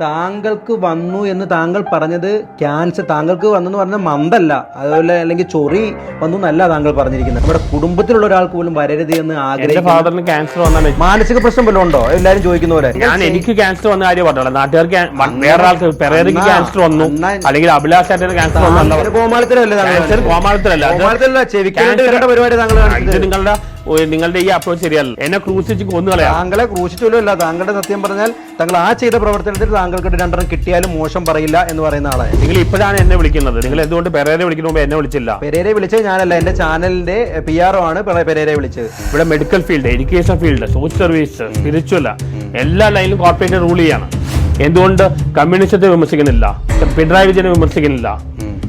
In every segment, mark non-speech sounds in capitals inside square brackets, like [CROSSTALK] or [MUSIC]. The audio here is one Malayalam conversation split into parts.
താങ്കൾക്ക് വന്നു എന്ന് താങ്കൾ പറഞ്ഞത് ക്യാൻസർ താങ്കൾക്ക് വന്നു എന്ന് പറഞ്ഞ മന്ദല്ല. അതുപോലെ അല്ലെങ്കിൽ ചൊറി വന്നു എന്നല്ല താങ്കൾ പറഞ്ഞിരിക്കുന്നത്. നമ്മുടെ കുടുംബത്തിലുള്ള ഒരാൾക്ക് പോലും വരരുത് എന്ന് ആഗ്രഹിക്കുന്നു. ഫാദറിന് ക്യാൻസർ വന്നാൽ മാനസിക പ്രശ്നം വല്ലതും ഉണ്ടോ? എല്ലാരും ചോദിക്കുന്ന പോലെ. ഞാൻ എനിക്ക് ക്യാൻസർ വന്ന കാര്യം പറഞ്ഞോളാം. നാട്ടുകാർക്ക് വേറെ ആൾക്ക് പെരേരയ്ക്ക് ക്യാൻസർ വന്നു. അല്ലെങ്കിൽ അഭിലാഷ് ചേട്ടന് ക്യാൻസർ വന്നു. കോമാളത്തിലല്ലേ കോമാളത്തിലല്ല കോമാളത്തിലല്ല ചെവിക്കേണ്ട പരിപാടി താങ്കൾ നിങ്ങളുടെ നിങ്ങളുടെ ഈ അപ്രോച്ച് ശരിയല്ല. എന്നെ ക്രൂശിച്ച് കൊന്നു കളയാം താങ്കളെ ക്രൂശിച്ചല്ല താങ്കളുടെ സത്യം പറഞ്ഞാൽ താങ്കൾ ആ ചെയ്ത പ്രവർത്തനത്തിൽ താങ്കൾക്ക് രണ്ടെണ്ണം കിട്ടിയാലും മോശം പറയില്ല എന്ന് പറയുന്ന ആളെ നിങ്ങൾ ഇപ്പോഴാണ് എന്നെ വിളിക്കുന്നത്. നിങ്ങൾ എന്തുകൊണ്ട് പെരേരെ വിളിക്കുമ്പോൾ മുമ്പ് എന്നെ വിളിച്ചില്ല? പെരേരെ വിളിച്ചത് ഞാനല്ല. എന്റെ ചാനലിന്റെ പി ആർ ആണ് പെരേരെ വിളിച്ചത്. ഇവിടെ medical field education field social service spiritual എല്ലാ ലൈനിലും കോർപ്പറേറ്റ് റൂൾ ചെയ്യാണ്. എന്തുകൊണ്ട് കമ്മ്യൂണിസ്റ്റത്തെ വിമർശിക്കുന്നില്ല? പിണറായി വിജയനെ വിമർശിക്കുന്നില്ല?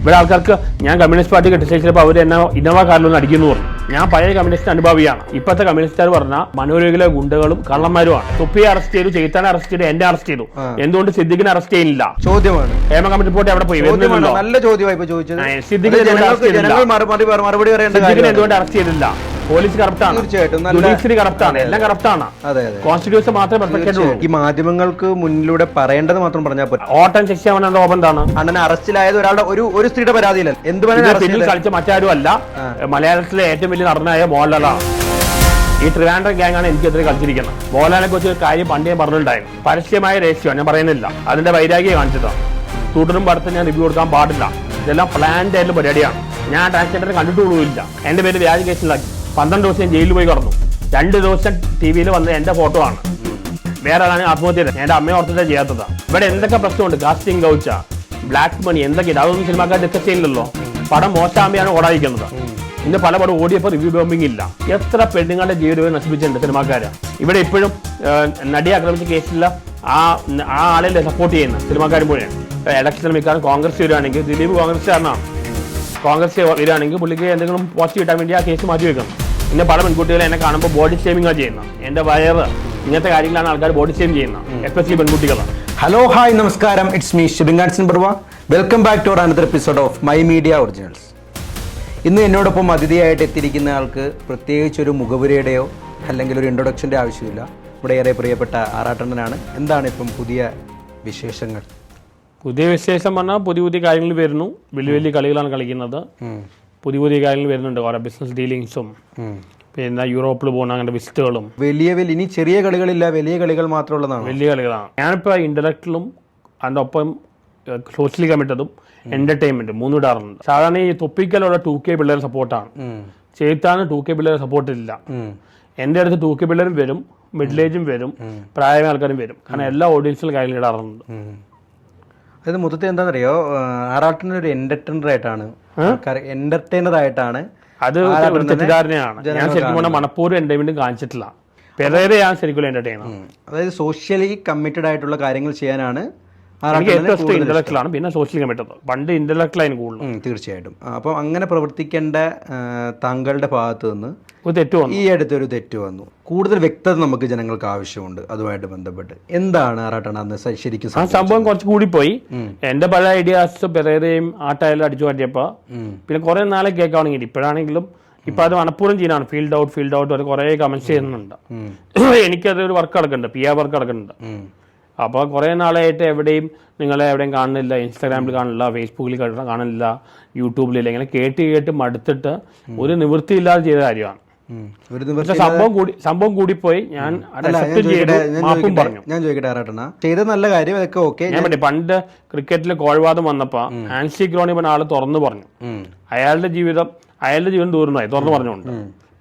ഇവിടെ ആൾക്കാർക്ക് ഞാൻ കമ്മ്യൂണിസ്റ്റ് പാർട്ടി കെട്ടിച്ചപ്പോൾ അവർ എന്നെ ഇന്നോവ കാറിലൊന്ന് അടിക്കുന്നു പറഞ്ഞു. ഞാൻ പഴയ കമ്മ്യൂണിസ്റ്റ് അനുഭാവിയാണ്. ഇപ്പോഴത്തെ കമ്മ്യൂണിസ്റ്റുകാർ പറഞ്ഞ മനോരോഗിലെ ഗുണ്ടകളും കള്ളന്മാരുമാണ്. തൊപ്പിയെ അറസ്റ്റ് ചെയ്തു ചെയ്താനെ അറസ്റ്റ് ചെയ്തു എന്നെ അറസ്റ്റ് ചെയ്തു. എന്തുകൊണ്ട് സിദ്ദിഖിനെ അറസ്റ്റ് ചെയ്യുന്നില്ല? ചോദ്യമാണ്. ഹേമ കമ്മിറ്റി റിപ്പോർട്ട് എവിടെ പോയി. നല്ല ചോദ്യമായി സിദ്ദിഖിനെ എന്തുകൊണ്ട് അറസ്റ്റ് ചെയ്തില്ല? പോലീസ് കറപ്റ്റാണ് തീർച്ചയായിട്ടും നല്ല- ജുഡീഷ്യറി കറപ്റ്റാണ് എല്ലാം കറപ്റ്റാണ് അതെ അതെ. കോൺസ്റ്റിറ്റ്യൂഷൻ മാത്രമേ പെർഫെക്റ്റ് ആയിട്ടുള്ളൂ. ഈ മാധ്യമങ്ങൾക്ക് മുന്നിലൂടെ പറയേണ്ടത് മാത്രം പറഞ്ഞാൽ പറ്റും ഓട്ടം ശിക്ഷാവന റോബം എന്താണ്? അണ്ണനെ അറസ്റ്റിലായത് ഒരാളുടെ ഒരു ഒരു സ്ത്രീയുടെ പരാതിയില്ല എന്ത് പിന്നിൽ കളിച്ച മറ്റാരും അല്ല. മലയാളത്തിലെ ഏറ്റവും വലിയ നടനായ മോഹൻലാൽ ഈ ട്രിവാൻഡ്രം ഗ്യാങ് ആണ് എനിക്കെതിരെ കളിച്ചിരിക്കുന്നത്. മോഹൻലാലിനെ കുറിച്ച് ഒരു കാര്യം പണ്ട് പറഞ്ഞിട്ടുണ്ടായിരുന്നു. പരസ്യമായ രഹസ്യമാണ് ഞാൻ പറയുന്നില്ല. അതിന്റെ വൈരാഗ്യം കാണിച്ചതാണ് തുടരും പടത്തിന് ഞാൻ റിവ്യൂ കൊടുക്കാൻ പാടില്ല. ഇതെല്ലാം പ്ലാൻഡ് ആയിട്ടുള്ള പരിപാടിയാണ്. ഞാൻ ട്രാൻസ്ജെൻഡറിനെ കണ്ടിട്ടുള്ളൂ ഇല്ല. എന്റെ പേര് വ്യാജ കേസിലാക്കി. പന്ത്രണ്ട് ദിവസം ജയിലിൽ പോയി കടന്നു. രണ്ട് ദിവസം ടി വിയിൽ വന്ന എന്റെ ഫോട്ടോ ആണ്. വേറെ ആളാണ് ആത്മഹത്യ എന്റെ അമ്മയെ ഓർത്തിട്ട് ചെയ്യാത്തതാ. ഇവിടെ എന്തൊക്കെ പ്രശ്നമുണ്ട്? കാസ്റ്റിംഗ് കൗച്ച ബ്ലാക്ക് മണി എന്തൊക്കെ അതൊന്നും സിനിമാക്കാർ ഡിസ്കസ് ചെയ്യുന്നില്ലല്ലോ പടം മോശാമ്പിയാണ് ഓടാതിരിക്കുന്നത് ഇന്ന് പല പടം ഓടിയപ്പോൾ റിവ്യൂ ബോംബിംഗ് ഇല്ല. എത്ര പെണ്ണുങ്ങളുടെ ജീവിതം നശിപ്പിച്ചിട്ടുണ്ട് സിനിമാക്കാര്. ഇവിടെ ഇപ്പോഴും നടി ആക്രമിച്ച കേസില്ല ആ ആ ആളെ സപ്പോർട്ട് ചെയ്യുന്ന സിനിമാക്കാർ പോലെയാണ് ഇലക്ഷൻ മിക്കാറും കോൺഗ്രസ് വരികയാണെങ്കിൽ ദിലീപ് കോൺഗ്രസ്സുകാരനാണ്. കോൺഗ്രസ് വരികയാണെങ്കിൽ പുള്ളിക്ക് എന്തെങ്കിലും പോസ്റ്റ് കിട്ടാൻ വേണ്ടി ആ കേസ് മാറ്റി വെക്കണം. പിന്നെ പല പെൺകുട്ടികളെ എന്നെ കാണുമ്പോൾ ബോഡി ഷേമിംഗ് ചെയ്യുന്നത് എന്റെ വയറ് ഇങ്ങനത്തെ കാര്യങ്ങളാണ് ആൾക്കാർ ബോഡി ഷേം ചെയ്യുന്നത് എസ്പെഷ്യലി പെൺകുട്ടികൾ ഹലോ ഹായ് നമസ്കാരം. ഇറ്റ്സ് മീ ഷിബിങ്കാൻസൻ Barwa welcome back to another episode of my media originals ഇന്ന് എന്നോടൊപ്പം അതിഥിയായിട്ട് എത്തിയിരിക്കുന്ന ആൾക്ക് പ്രത്യേകിച്ച് ഒരു മുഖപുരയുടെയോ അല്ലെങ്കിൽ ഒരു ഇൻട്രൊഡക്ഷന്റെ ആവശ്യമില്ല. ഇവിടെ ഏറെ പ്രിയപ്പെട്ട ആറാട്ടണ്ണനാണ്. എന്താണ് ഇപ്പം പുതിയ വിശേഷങ്ങൾ? പുതിയ വിശേഷം പറഞ്ഞാൽ പുതിയ പുതിയ കാര്യങ്ങൾ വരുന്നു. വലിയ വലിയ കളികളാണ് കളിക്കുന്നത്. പുതിയ പുതിയ കാര്യങ്ങൾ വരുന്നുണ്ട്. ഓരോ ബിസിനസ് ഡീലിങ്സും പിന്നെ യൂറോപ്പിൽ പോകുന്ന അങ്ങനത്തെ വിസിറ്റുകളും. വലിയ വലിയ ഇനി ചെറിയ കളികളില്ല വലിയ കളികൾ മാത്രമുള്ളതാണ്. വലിയ കളികളാണ്. ഞാനിപ്പോൾ ഇന്റലക്റ്റിലും അതിന്റെ ഒപ്പം സോഷ്യലി കമ്മിറ്റതും എന്റർടൈൻമെന്റ് മൂന്ന് ഇടാറുണ്ട്. സാധാരണ ഈ തൊപ്പിക്കലുള്ള ടു കെ പിള്ളേർ സപ്പോർട്ടാണ് ചേത്താണ് ടു കെ പിള്ളേർ സപ്പോർട്ട് ഇല്ല. എന്റെ അടുത്ത് ടു കെ പിള്ളേരും വരും മിഡിൽ ഏജും വരും പ്രായമായ ആൾക്കാരും വരും. കാരണം എല്ലാ ഓഡിയൻസിലും കാര്യങ്ങൾ ഇടാറുണ്ട്. അതായത് മൊത്തത്തിൽ എന്താണെന്നറിയോ? ആറാട്ടിനൊരു ഒരു എന്റർടൈനർ ആയിട്ടാണ് എന്റർടൈനർ ആയിട്ടാണ് അത് ഒരു തെറ്റിദ്ധാരണയാണ്. ഞാൻ ശരിക്കും പറഞ്ഞാൽ മണപ്പൂർ കാണിച്ചിട്ടില്ല. കാണിച്ചിട്ടില്ല ഞാൻ ശരിക്കും എന്റർടൈനർ അതായത് സോഷ്യലി കമ്മിറ്റഡ് ആയിട്ടുള്ള കാര്യങ്ങൾ ചെയ്യാനാണ് എനിക്ക് ഏറ്റവും ഇഷ്ടം പിന്നെ സോഷ്യൽ കമ്മിറ്റഡ് പണ്ട് ഇന്റലക്ച്വലായിരുന്നു കൂടുതൽ ഉം, തീർച്ചയായിട്ടും. അപ്പോൾ അപ്പം അങ്ങനെ പ്രവർത്തിക്കേണ്ട താങ്കളുടെ ഭാഗത്ത് നിന്ന് ഒരു തെറ്റ് വന്നു. ഈ അടുത്തൊരു തെറ്റ് വന്നു. കൂടുതൽ വ്യക്തത നമുക്ക് ജനങ്ങൾക്ക് ആവശ്യമുണ്ട് അതുമായിട്ട് ബന്ധപ്പെട്ട്. എന്താണ് ആറാട്ടണ അന്ന് ശരിക്കും ആ സംഭവം കുറച്ച് കൂടി പോയി എന്റെ പല ഐഡിയാസ് പെരേരയും ആട്ടായാലും അടിച്ചു മാറ്റിയപ്പോ പിന്നെ കുറെ നാളെ കേൾക്കാണെങ്കിൽ ഇപ്പോഴാണെങ്കിലും ഇപ്പൊ അത് മനഃപൂർവം ചെയ്യാനാണ് ഫീൽഡ് ഔട്ട് ഫീൽഡ് ഔട്ട് വരെ കുറെ കമന്റ്സ് ചെയ്യുന്നുണ്ട്. [COUGHS] എനിക്കത് ഒരു വർക്ക് നടക്കുന്നുണ്ട്. പി ആർ വർക്ക് നടക്കുന്നുണ്ട്. ഉം. അപ്പോൾ കുറേ നാളായിട്ട് എവിടെയും നിങ്ങളെ എവിടെയും കാണുന്നില്ല. ഇൻസ്റ്റാഗ്രാമിൽ കാണില്ല ഫേസ്ബുക്കിൽ കാണുന്നില്ല കാണില്ല യൂട്യൂബിലില്ല ഇങ്ങനെ കേട്ട് കേട്ട് മടുത്തിട്ട് ഒരു നിവൃത്തിയില്ലാതെ ചെയ്ത കാര്യമാണ്. സംഭവം കൂടി സംഭവം കൂടിപ്പോയി. ഞാൻ മാപ്പും പറഞ്ഞു. ഞാൻ ചോദിക്കട്ടെ ചെയ്ത നല്ല കാര്യം അതൊക്കെ ഓക്കെ. ഞാൻ പറ്റി പണ്ട് ക്രിക്കറ്റിൽ കോൾവാദം വന്നപ്പോ ആൻസി ക്രോണി പറഞ്ഞ ആൾ തുറന്നു പറഞ്ഞു. അയാളുടെ ജീവിതം അയാളുടെ ജീവിതം ദൂരമായി തുറന്നു പറഞ്ഞുകൊണ്ട്.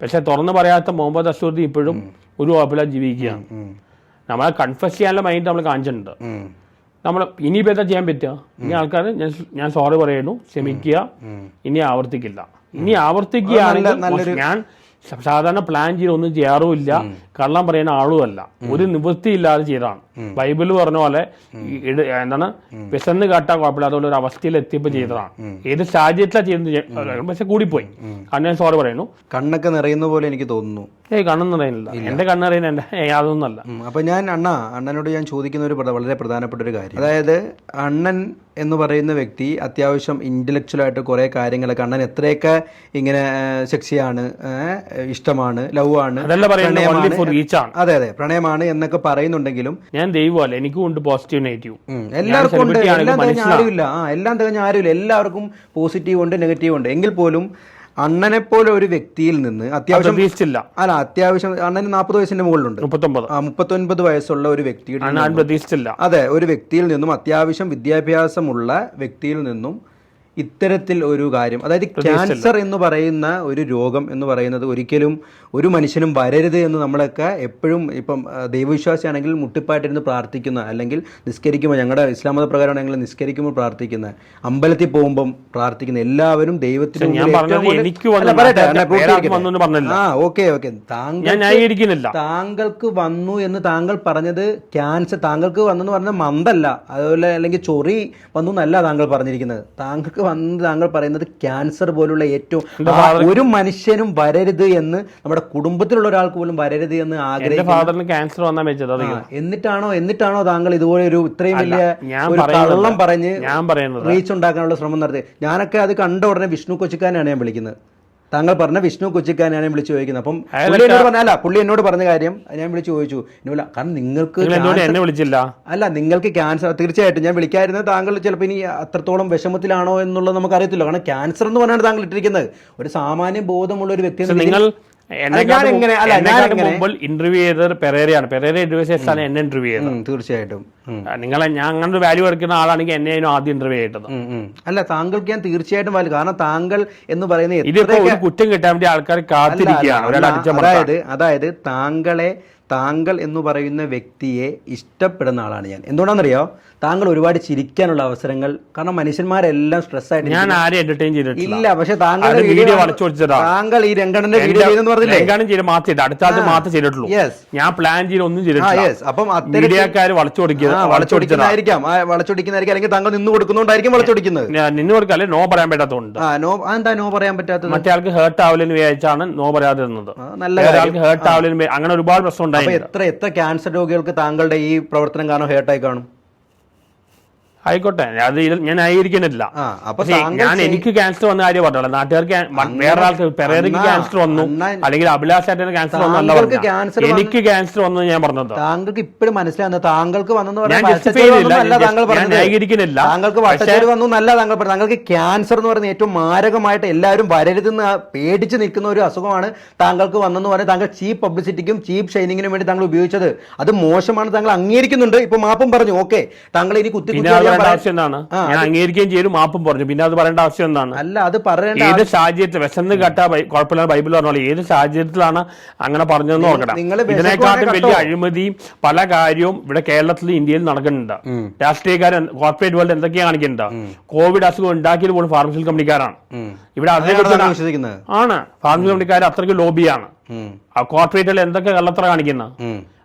പക്ഷെ തുറന്നു പറയാത്ത മുഹമ്മദ് അസൂർദി ഇപ്പോഴും ഒരു കുഴപ്പമില്ലാതെ ജീവിക്കുകയാണ്. നമ്മളെ കൺഫസ് ചെയ്യാനുള്ള മൈൻഡ് നമ്മൾ കാണിച്ചിട്ടുണ്ട്. നമ്മൾ ഇനിയിപ്പോൾ എന്താ ചെയ്യാൻ പറ്റുക? ഇനി ആൾക്കാർ ഞാൻ ഞാൻ സോറി പറയുന്നു ക്ഷമിക്കുക ഇനി ആവർത്തിക്കില്ല. ഇനി ആവർത്തിക്കുകയാണെങ്കിൽ ഞാൻ സാധാരണ പ്ലാൻ ചെയ്ത് ഒന്നും ചെയ്യാറുമില്ല കള്ളം പറയുന്ന ആളുമല്ല. ഒരു നിവൃത്തിയില്ലാതെ ചെയ്തതാണ്. ബൈബിൾ പറഞ്ഞ പോലെ എന്താണ്? വിശന്ന് കാട്ടാൻ കുഴപ്പമില്ല അതുപോലെ ഒരു അവസ്ഥയിൽ എത്തിയപ്പോൾ ചെയ്തതാണ്. ഏത് സാഹചര്യത്തിലാണ് ചെയ്യുന്നത് പക്ഷെ കൂടിപ്പോയി. കാരണം ഞാൻ സോറി പറയുന്നു. കണ്ണൊക്കെ നിറയുന്ന പോലെ എനിക്ക് തോന്നുന്നു. ഏയ് കണ്ണൊന്നും നിറയുന്നില്ല. എന്റെ കണ്ണറിയുന്ന എന്റെ യാതൊന്നല്ല. അപ്പൊ ഞാൻ അണ്ണ അണ്ണനോട് ഞാൻ ചോദിക്കുന്ന ഒരു വളരെ പ്രധാനപ്പെട്ട ഒരു കാര്യം. അതായത് അണ്ണൻ എന്ന് പറയുന്ന വ്യക്തി അത്യാവശ്യം ഇന്റലക്ച്വൽ ആയിട്ട് കുറെ കാര്യങ്ങളൊക്കെ അണ്ണൻ എത്രയൊക്കെ ഇങ്ങനെ സെക്സിയാണ് ഇഷ്ടമാണ് ലവ് ആണ്. അതെ അതെ പ്രണയമാണ് എന്നൊക്കെ പറയുന്നുണ്ടെങ്കിലും ഞാൻ ഞാൻ ദൈവമല്ല എനിക്കും ഉണ്ട് പോസിറ്റീവ് നെഗറ്റീവ്. എല്ലാവർക്കും ഉണ്ട്. എല്ലാം തികഞ്ഞ. ആരുമില്ല. ആ എല്ലാം തികഞ്ഞ ആരുമില്ല. എല്ലാവർക്കും പോസിറ്റീവ് ഉണ്ട് നെഗറ്റീവ് ഉണ്ട്. എങ്കിൽ പോലും അണ്ണനെ പോലെ ഒരു വ്യക്തിയിൽ നിന്ന് അത്യാവശ്യം പ്രതീക്ഷിച്ചില്ല അല്ല അത്യാവശ്യം അണ്ണന് നാൽപ്പത് വയസ്സിന്റെ മുകളിലുണ്ട്. മുപ്പത്തൊമ്പത്. ആ മുപ്പത്തൊൻപത് വയസ്സുള്ള ഒരു വ്യക്തിയുടെ പ്രതീക്ഷിച്ചില്ല അതെ ഒരു വ്യക്തിയിൽ നിന്നും അത്യാവശ്യം വിദ്യാഭ്യാസമുള്ള വ്യക്തിയിൽ നിന്നും ഇത്തരത്തിൽ ഒരു കാര്യം അതായത് ക്യാൻസർ എന്ന് പറയുന്ന ഒരു രോഗം എന്ന് പറയുന്നത് ഒരിക്കലും ഒരു മനുഷ്യനും വരരുത് എന്ന് നമ്മളൊക്കെ എപ്പോഴും ഇപ്പം ദൈവവിശ്വാസിയാണെങ്കിൽ മുട്ടിപ്പായിട്ടിരുന്ന് പ്രാർത്ഥിക്കുന്ന അല്ലെങ്കിൽ നിസ്കരിക്കുമ്പോൾ ഞങ്ങളുടെ ഇസ്ലാം മത പ്രകാരമാണെങ്കിൽ നിസ്കരിക്കുമ്പോൾ പ്രാർത്ഥിക്കുന്ന അമ്പലത്തിൽ പോകുമ്പം പ്രാർത്ഥിക്കുന്ന എല്ലാവരും ദൈവത്തിന് വന്നു. വന്നു എന്ന് ആ ഓക്കെ ഓക്കെ. താങ്കൾ താങ്കൾക്ക് വന്നു എന്ന് താങ്കൾ പറഞ്ഞത് ക്യാൻസർ താങ്കൾക്ക് വന്നെന്ന് പറഞ്ഞത് മന്ദല്ല. അതുപോലെ അല്ലെങ്കിൽ ചൊറി വന്നു എന്നല്ല താങ്കൾ പറഞ്ഞിരിക്കുന്നത്. താങ്കൾക്ക് വന്നത് താങ്കൾ പറയുന്നത് ക്യാൻസർ പോലുള്ള ഏറ്റവും ഒരു മനുഷ്യനും വരരുത് എന്ന് നമ്മുടെ കുടുംബത്തിലുള്ള ഒരാൾക്ക് പോലും വരരുത് എന്ന് ആഗ്രഹിക്കുന്നു ഫാദറിന് ക്യാൻസർ വന്നാൽ വെച്ചത് എന്നിട്ടാണോ എന്നിട്ടാണോ താങ്കൾ ഇതുപോലെ ഒരു ഇത്രയും വലിയ ഒരു കള്ളം പറഞ്ഞ് റീച്ച് ഉണ്ടാക്കാനുള്ള ശ്രമം നടത്തി? ഞാനൊക്കെ അത് കണ്ട ഉടനെ വിഷ്ണു കൊച്ചിക്കാനാണ് ഞാൻ വിളിക്കുന്നത്. താങ്കൾ പറഞ്ഞ വിഷ്ണു കൊച്ചിക്കാൻ ഞാൻ വിളിച്ചു ചോദിക്കുന്നത് അപ്പം പുള്ളി എന്നോട് പറഞ്ഞല്ല പുള്ളി എന്നോട് പറഞ്ഞ കാര്യം ഞാൻ വിളിച്ചു ചോദിച്ചു. ഇന്നുമില്ല കാരണം നിങ്ങൾക്ക് എന്നെ വിളിച്ചില്ല? അല്ല നിങ്ങൾക്ക് ക്യാൻസർ തീർച്ചയായിട്ടും ഞാൻ വിളിക്കാതിരുന്നത് താങ്കൾ ചിലപ്പോൾ ഇനി അത്രത്തോളം വിഷമത്തിലാണോ എന്നുള്ളത് നമുക്ക് അറിയത്തില്ല കാരണം ക്യാൻസർ എന്ന് പറഞ്ഞാണ് താങ്കൾ ഇട്ടിരിക്കുന്നത്. ഒരു സാമാന്യ ബോധമുള്ള ഒരു വ്യക്തി നിങ്ങൾ ഇന്റർവ്യൂ ചെയ്തത് പെരേരയാണ്. പെരേര ഇന്റർവ്യൂ ചെയ്താണ് എന്നെ ഇന്റർവ്യൂ ചെയ്തത്. തീർച്ചയായിട്ടും. നിങ്ങളെ ഞാൻ അങ്ങനെ വാല്യൂ എടുക്കുന്ന ആളാണെങ്കിൽ എന്നെ ആദ്യം ഇന്റർവ്യൂ ചെയ്തത്. അല്ല താങ്കൾക്ക് ഞാൻ തീർച്ചയായിട്ടും വാല്യൂ കാരണം താങ്കൾ എന്ന് പറയുന്നത് ഇതിപ്പോ ഒരു കുറ്റം കിട്ടാൻ വേണ്ടി ആൾക്കാർ കാത്തിരിക്കുകയാണ്. അതായത് അതായത് താങ്കളെ താങ്കൾ എന്ന് പറയുന്ന വ്യക്തിയെ ഇഷ്ടപ്പെടുന്ന ആളാണ് ഞാൻ. എന്തുകൊണ്ടാണെന്നറിയോ? താങ്കൾ ഒരുപാട് ചിരിക്കാനുള്ള അവസരങ്ങൾ കാരണം മനുഷ്യന്മാരെല്ലാം സ്ട്രെസ് ആയിട്ട് ഞാൻ ആരെയും എന്റർടൈൻ ചെയ്തിട്ടില്ല. ഇല്ല പക്ഷെ താങ്കൾ വീഡിയോ താങ്കൾ ഈ രംഗണന്റെ വീഡിയോ എന്ന് പറഞ്ഞില്ലേ? രംഗാനും ചെയ്ത് മാത്രമേ അടുത്ത ആദ്യം മാത്രമേ ചെയ്തിട്ടുള്ളൂ. ഞാൻ പ്ലാൻ ചെയ്ത് ഒന്നും ചെയ്തിട്ടില്ല. അപ്പം മീഡിയക്കാർ വളച്ചൊടിക്കുന്നതായിരിക്കാം. വളച്ചൊടിക്കുന്നതായിരിക്കും. അല്ലെങ്കിൽ താങ്കൾ നിന്ന് കൊടുക്കുന്നോണ്ടായിരിക്കും വളച്ചൊടിക്കുന്നത്. നിന്നു കൊടുക്കാല്ലേ നോ പറയാൻ പറ്റാത്തതുകൊണ്ട്. നോ എന്താ നോ പറയാൻ പറ്റാത്തത്? മറ്റേ ആൾക്ക് ഹേർട്ട് ആവില്ലെന്ന് വിചാരിച്ചാണ് നോ പറയാതിരുന്നത്. നല്ല ആൾക്ക് ഹേർട്ട് ആവില്ലെന്ന് വി- അങ്ങനെ ഒരുപാട് പ്രശ്നം എത്ര എത്ര ക്യാൻസർ രോഗികൾക്ക് താങ്കളുടെ ഈ പ്രവർത്തനം കാരണം ഹേർട്ടായി കാണും? ആയിക്കോട്ടെ അത് ഞാൻ ആയിരിക്കണില്ല ഞാൻ എനിക്ക് ക്യാൻസർ വന്ന കാര്യം പറഞ്ഞല്ലോ. നാട്ടുകാർക്ക് വേറെ ആൾക്ക് പെരേരയ്ക്ക് ക്യാൻസർ വന്നു. അല്ലെങ്കിൽ അഭിലാഷ് ചേട്ടന് ക്യാൻസർ വന്നു എനിക്ക് ക്യാൻസർ വന്നു ഞാൻ പറഞ്ഞത്. താങ്കൾക്ക് ഇപ്പോഴും മനസ്സിലാകുന്നത് താങ്കൾക്ക് വന്നെന്ന് പറഞ്ഞാൽ justify വട്ടച്ചേരി ചെയ്തില്ല. വന്നു എന്നല്ല ഞാൻ താങ്കൾ ഞാൻ പറഞ്ഞത്. താങ്കൾക്ക് വട്ടച്ചേരി വന്നു നല്ല താങ്കൾ പറഞ്ഞു താങ്കൾക്ക് ക്യാൻസർ എന്ന് പറയുന്ന ഏറ്റവും മാരകമായിട്ട് എല്ലാവരും വരരുതെന്ന് പേടിച്ച് നിൽക്കുന്ന ഒരു അസുഖമാണ് താങ്കൾക്ക് വന്നെന്ന് പറഞ്ഞാൽ താങ്കൾ ചീപ്പ് പബ്ലിസിറ്റിക്കും ചീപ്പ് ഷൈനിങ്ങിനും വേണ്ടി താങ്കൾ ഉപയോഗിച്ചത്. അത് മോശമാണ് താങ്കൾ അംഗീകരിക്കുന്നുണ്ട്. ഇപ്പൊ മാപ്പും പറഞ്ഞു. ഓക്കെ താങ്കൾ ഇനി കുത്തി പറയേണ്ട പറയാം. ആവശ്യം എന്താണ്? ഞാൻ അംഗീകരിക്കുകയും ചെയ്തു മാപ്പും പറഞ്ഞു. പിന്നെ അത് പറയേണ്ട ആവശ്യം എന്താണ്? അല്ല അത് പറയേണ്ട ഏത് സാഹചര്യത്തിൽ വിശന്ന് കട്ട കുഴപ്പമില്ലാതെ ബൈബിൾ പറഞ്ഞോളൂ ഏത് സാഹചര്യത്തിലാണ് അങ്ങനെ പറഞ്ഞതെന്ന് വിശക്കുവാണെ ഇതിനെക്കാട്ടും വലിയ. അഴിമതിയും പല കാര്യവും ഇവിടെ കേരളത്തിൽ ഇന്ത്യയിൽ നടക്കുന്നുണ്ട്. രാഷ്ട്രീയക്കാരൻ കോർപ്പറേറ്റ് വേൾഡ് എന്തൊക്കെയാണ് കാണിക്കുന്നുണ്ട്? കോവിഡ് അസുഖം ഉണ്ടാക്കിയത് പോലും ഫാർമസി കമ്പനിക്കാരാണ് ഇവിടെ ആണ്. ഫാർമസി കമ്പനിക്കാർ അത്രയ്ക്ക് ലോബിയാണ് ആ കോർപ്പറേറ്റുകൾ എന്തൊക്കെ കള്ളത്ര കാണിക്കുന്നത്.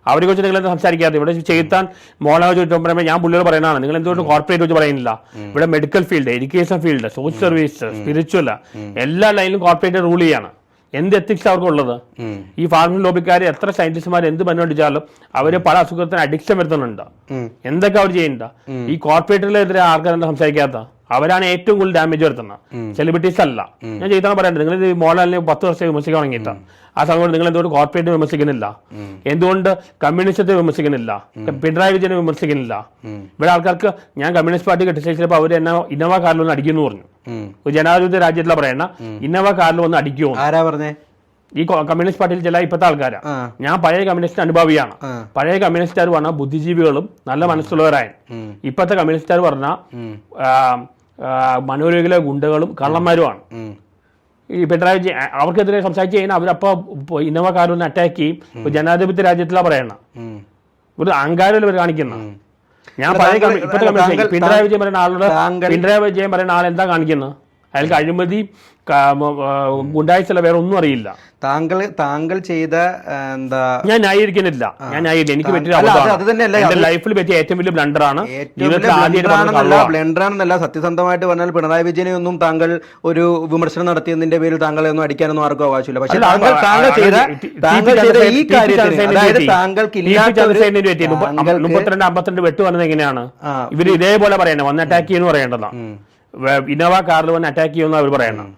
അവരെ കുറിച്ച് നിങ്ങൾ സംസാരിക്കാതെ. ഇവിടെ ചെയ്താൻ മോഹൻലാൽ ചോദിച്ചു പറയുമ്പോൾ ഞാൻ പുള്ളിയോട് പറയുന്നതാണ് നിങ്ങൾ എന്തുകൊണ്ട് കോർപ്പറേറ്റ് വെച്ച് പറയുന്നില്ല? ഇവിടെ medical field education field social service spiritual എല്ലാ ലൈനിലും കോർപ്പറേറ്റ് റൂൾ ചെയ്യാണ്. എന്ത് എത്തിക്സ് അവർക്കുള്ളത്? ഉള്ളത് ഈ ഫാർമസി ലോബിക്കാർ എത്ര സയന്റിസ്റ്റുമാർ എന്ത് പണിപിടിച്ചാലും അവർ പല അസുഖത്തിന് അഡിക്ഷൻ വരുത്തുന്നുണ്ട്. എന്തൊക്കെ അവർ ചെയ്യുന്നുണ്ട്? ഈ കോർപ്പറേറ്റുകളെതിരെ ആൾക്കാർ എന്താ സംസാരിക്കാത്ത? അവരാണ് ഏറ്റവും കൂടുതൽ ഡാമേജ് വരുത്തുന്നത്. സെലിബ്രിറ്റീസ് അല്ല. ഞാൻ ചെയ്താണ് പറയേണ്ടത്. നിങ്ങൾ ഈ മോഹൻലാലിനെ പത്ത് വർഷം വിമർശിക്കാൻ തുടങ്ങിയിട്ട്. ആ സമയത്ത് നിങ്ങൾ എന്തുകൊണ്ട് കോർപ്പറേറ്റ് വിമർശിക്കുന്നില്ല? എന്തുകൊണ്ട് കമ്മ്യൂണിസ്റ്റത്തെ വിമർശിക്കുന്നില്ല? പിണറായി വിജയനെ വിമർശിക്കുന്നില്ല? ഇവിടെ ആൾക്കാർക്ക് ഞാൻ കമ്മ്യൂണിസ്റ്റ് പാർട്ടി കെട്ടിച്ചപ്പോൾ അവർ എന്നെ ഇന്നോവ കാറിൽ ഒന്ന് അടിക്കുന്നു പറഞ്ഞു. ഒരു ജനാധിപത്യ രാജ്യത്തിലെ പറയണ. ഇന്നോവ കാറിൽ ഒന്ന് അടിക്കുമോ ആരാ പറഞ്ഞേ? ഈ കമ്മ്യൂണിസ്റ്റ് പാർട്ടിയിൽ ചില ഇപ്പോഴത്തെ ആൾക്കാരാ. ഞാൻ പഴയ കമ്മ്യൂണിസ്റ്റ് അനുഭാവിയാണ്. പഴയ കമ്മ്യൂണിസ്റ്റുകാർ പറഞ്ഞാൽ ബുദ്ധിജീവികളും നല്ല മനസ്സുള്ളവരായ. ഇപ്പത്തെ ഇപ്പോഴത്തെ കമ്മ്യൂണിസ്റ്റുകാർ പറഞ്ഞാൽ ഉം. മനോരോഗികളെ ഗുണ്ടകളും കള്ളന്മാരുമാണ്. ഈ പിണറായി വിജയൻ അവർക്കെതിരെ സംസാരിച്ച് കഴിഞ്ഞാൽ അവരപ്പോൾ ഇന്നോവ കാരൊന്ന് അറ്റാക്ക് ചെയ്യും. ജനാധിപത്യ രാജ്യത്തിലാണ് പറയണം ഒരു അഹങ്കാരം ഇവർ കാണിക്കുന്ന? ഞാൻ പഴയ ഇപ്പോഴത്തെ പിണറായി വിജയൻ പറയുന്ന ആളുടെ പിണറായി വിജയൻ പറയുന്ന ആൾ എന്താ കാണിക്കുന്നത് അയാൾക്ക് അഴിമതി ക- ചില വേറെ ഒന്നും അറിയില്ല. താങ്കൾ താങ്കൾ ചെയ്ത എന്താ ഞാൻ ന്യായീകരിക്കുന്നില്ല. ഞാൻ ന്യായീകരിക്കും എനിക്ക് പറ്റിയ ലൈഫിൽ പറ്റിയ ഏറ്റവും വലിയ ബ്ലണ്ടറാണ് ആണെന്നല്ല സത്യസന്ധമായിട്ട് പറഞ്ഞാൽ പിണറായി വിജയനെ ഒന്നും താങ്കൾ ഒരു വിമർശനം നടത്തിയതിന്റെ പേരിൽ താങ്കളെ ഒന്നും അടിക്കാനൊന്നും ആർക്കും അവകാശമില്ല. പക്ഷെ താങ്കൾ താങ്കൾ ചെയ്ത താങ്കൾ ചെയ്ത ഈ ടി- കാര്യത്തിന് അതായത് താങ്കൾക്ക്. മുപ്പത്തിരണ്ട് അമ്പത്തിരണ്ട് വെട്ട് വന്നത് എങ്ങനെയാണ്? ഇവർ ഇവർ ഇതേപോലെ പറയണേ വന്ന് അറ്റാക്ക് ചെയ്യുന്നു പറയേണ്ടതാ. വേ- ഇന്നോവ കാറിൽ വന്ന് അറ്റാക്ക് ചെയ്യുമെന്ന് അവർ പറയണം.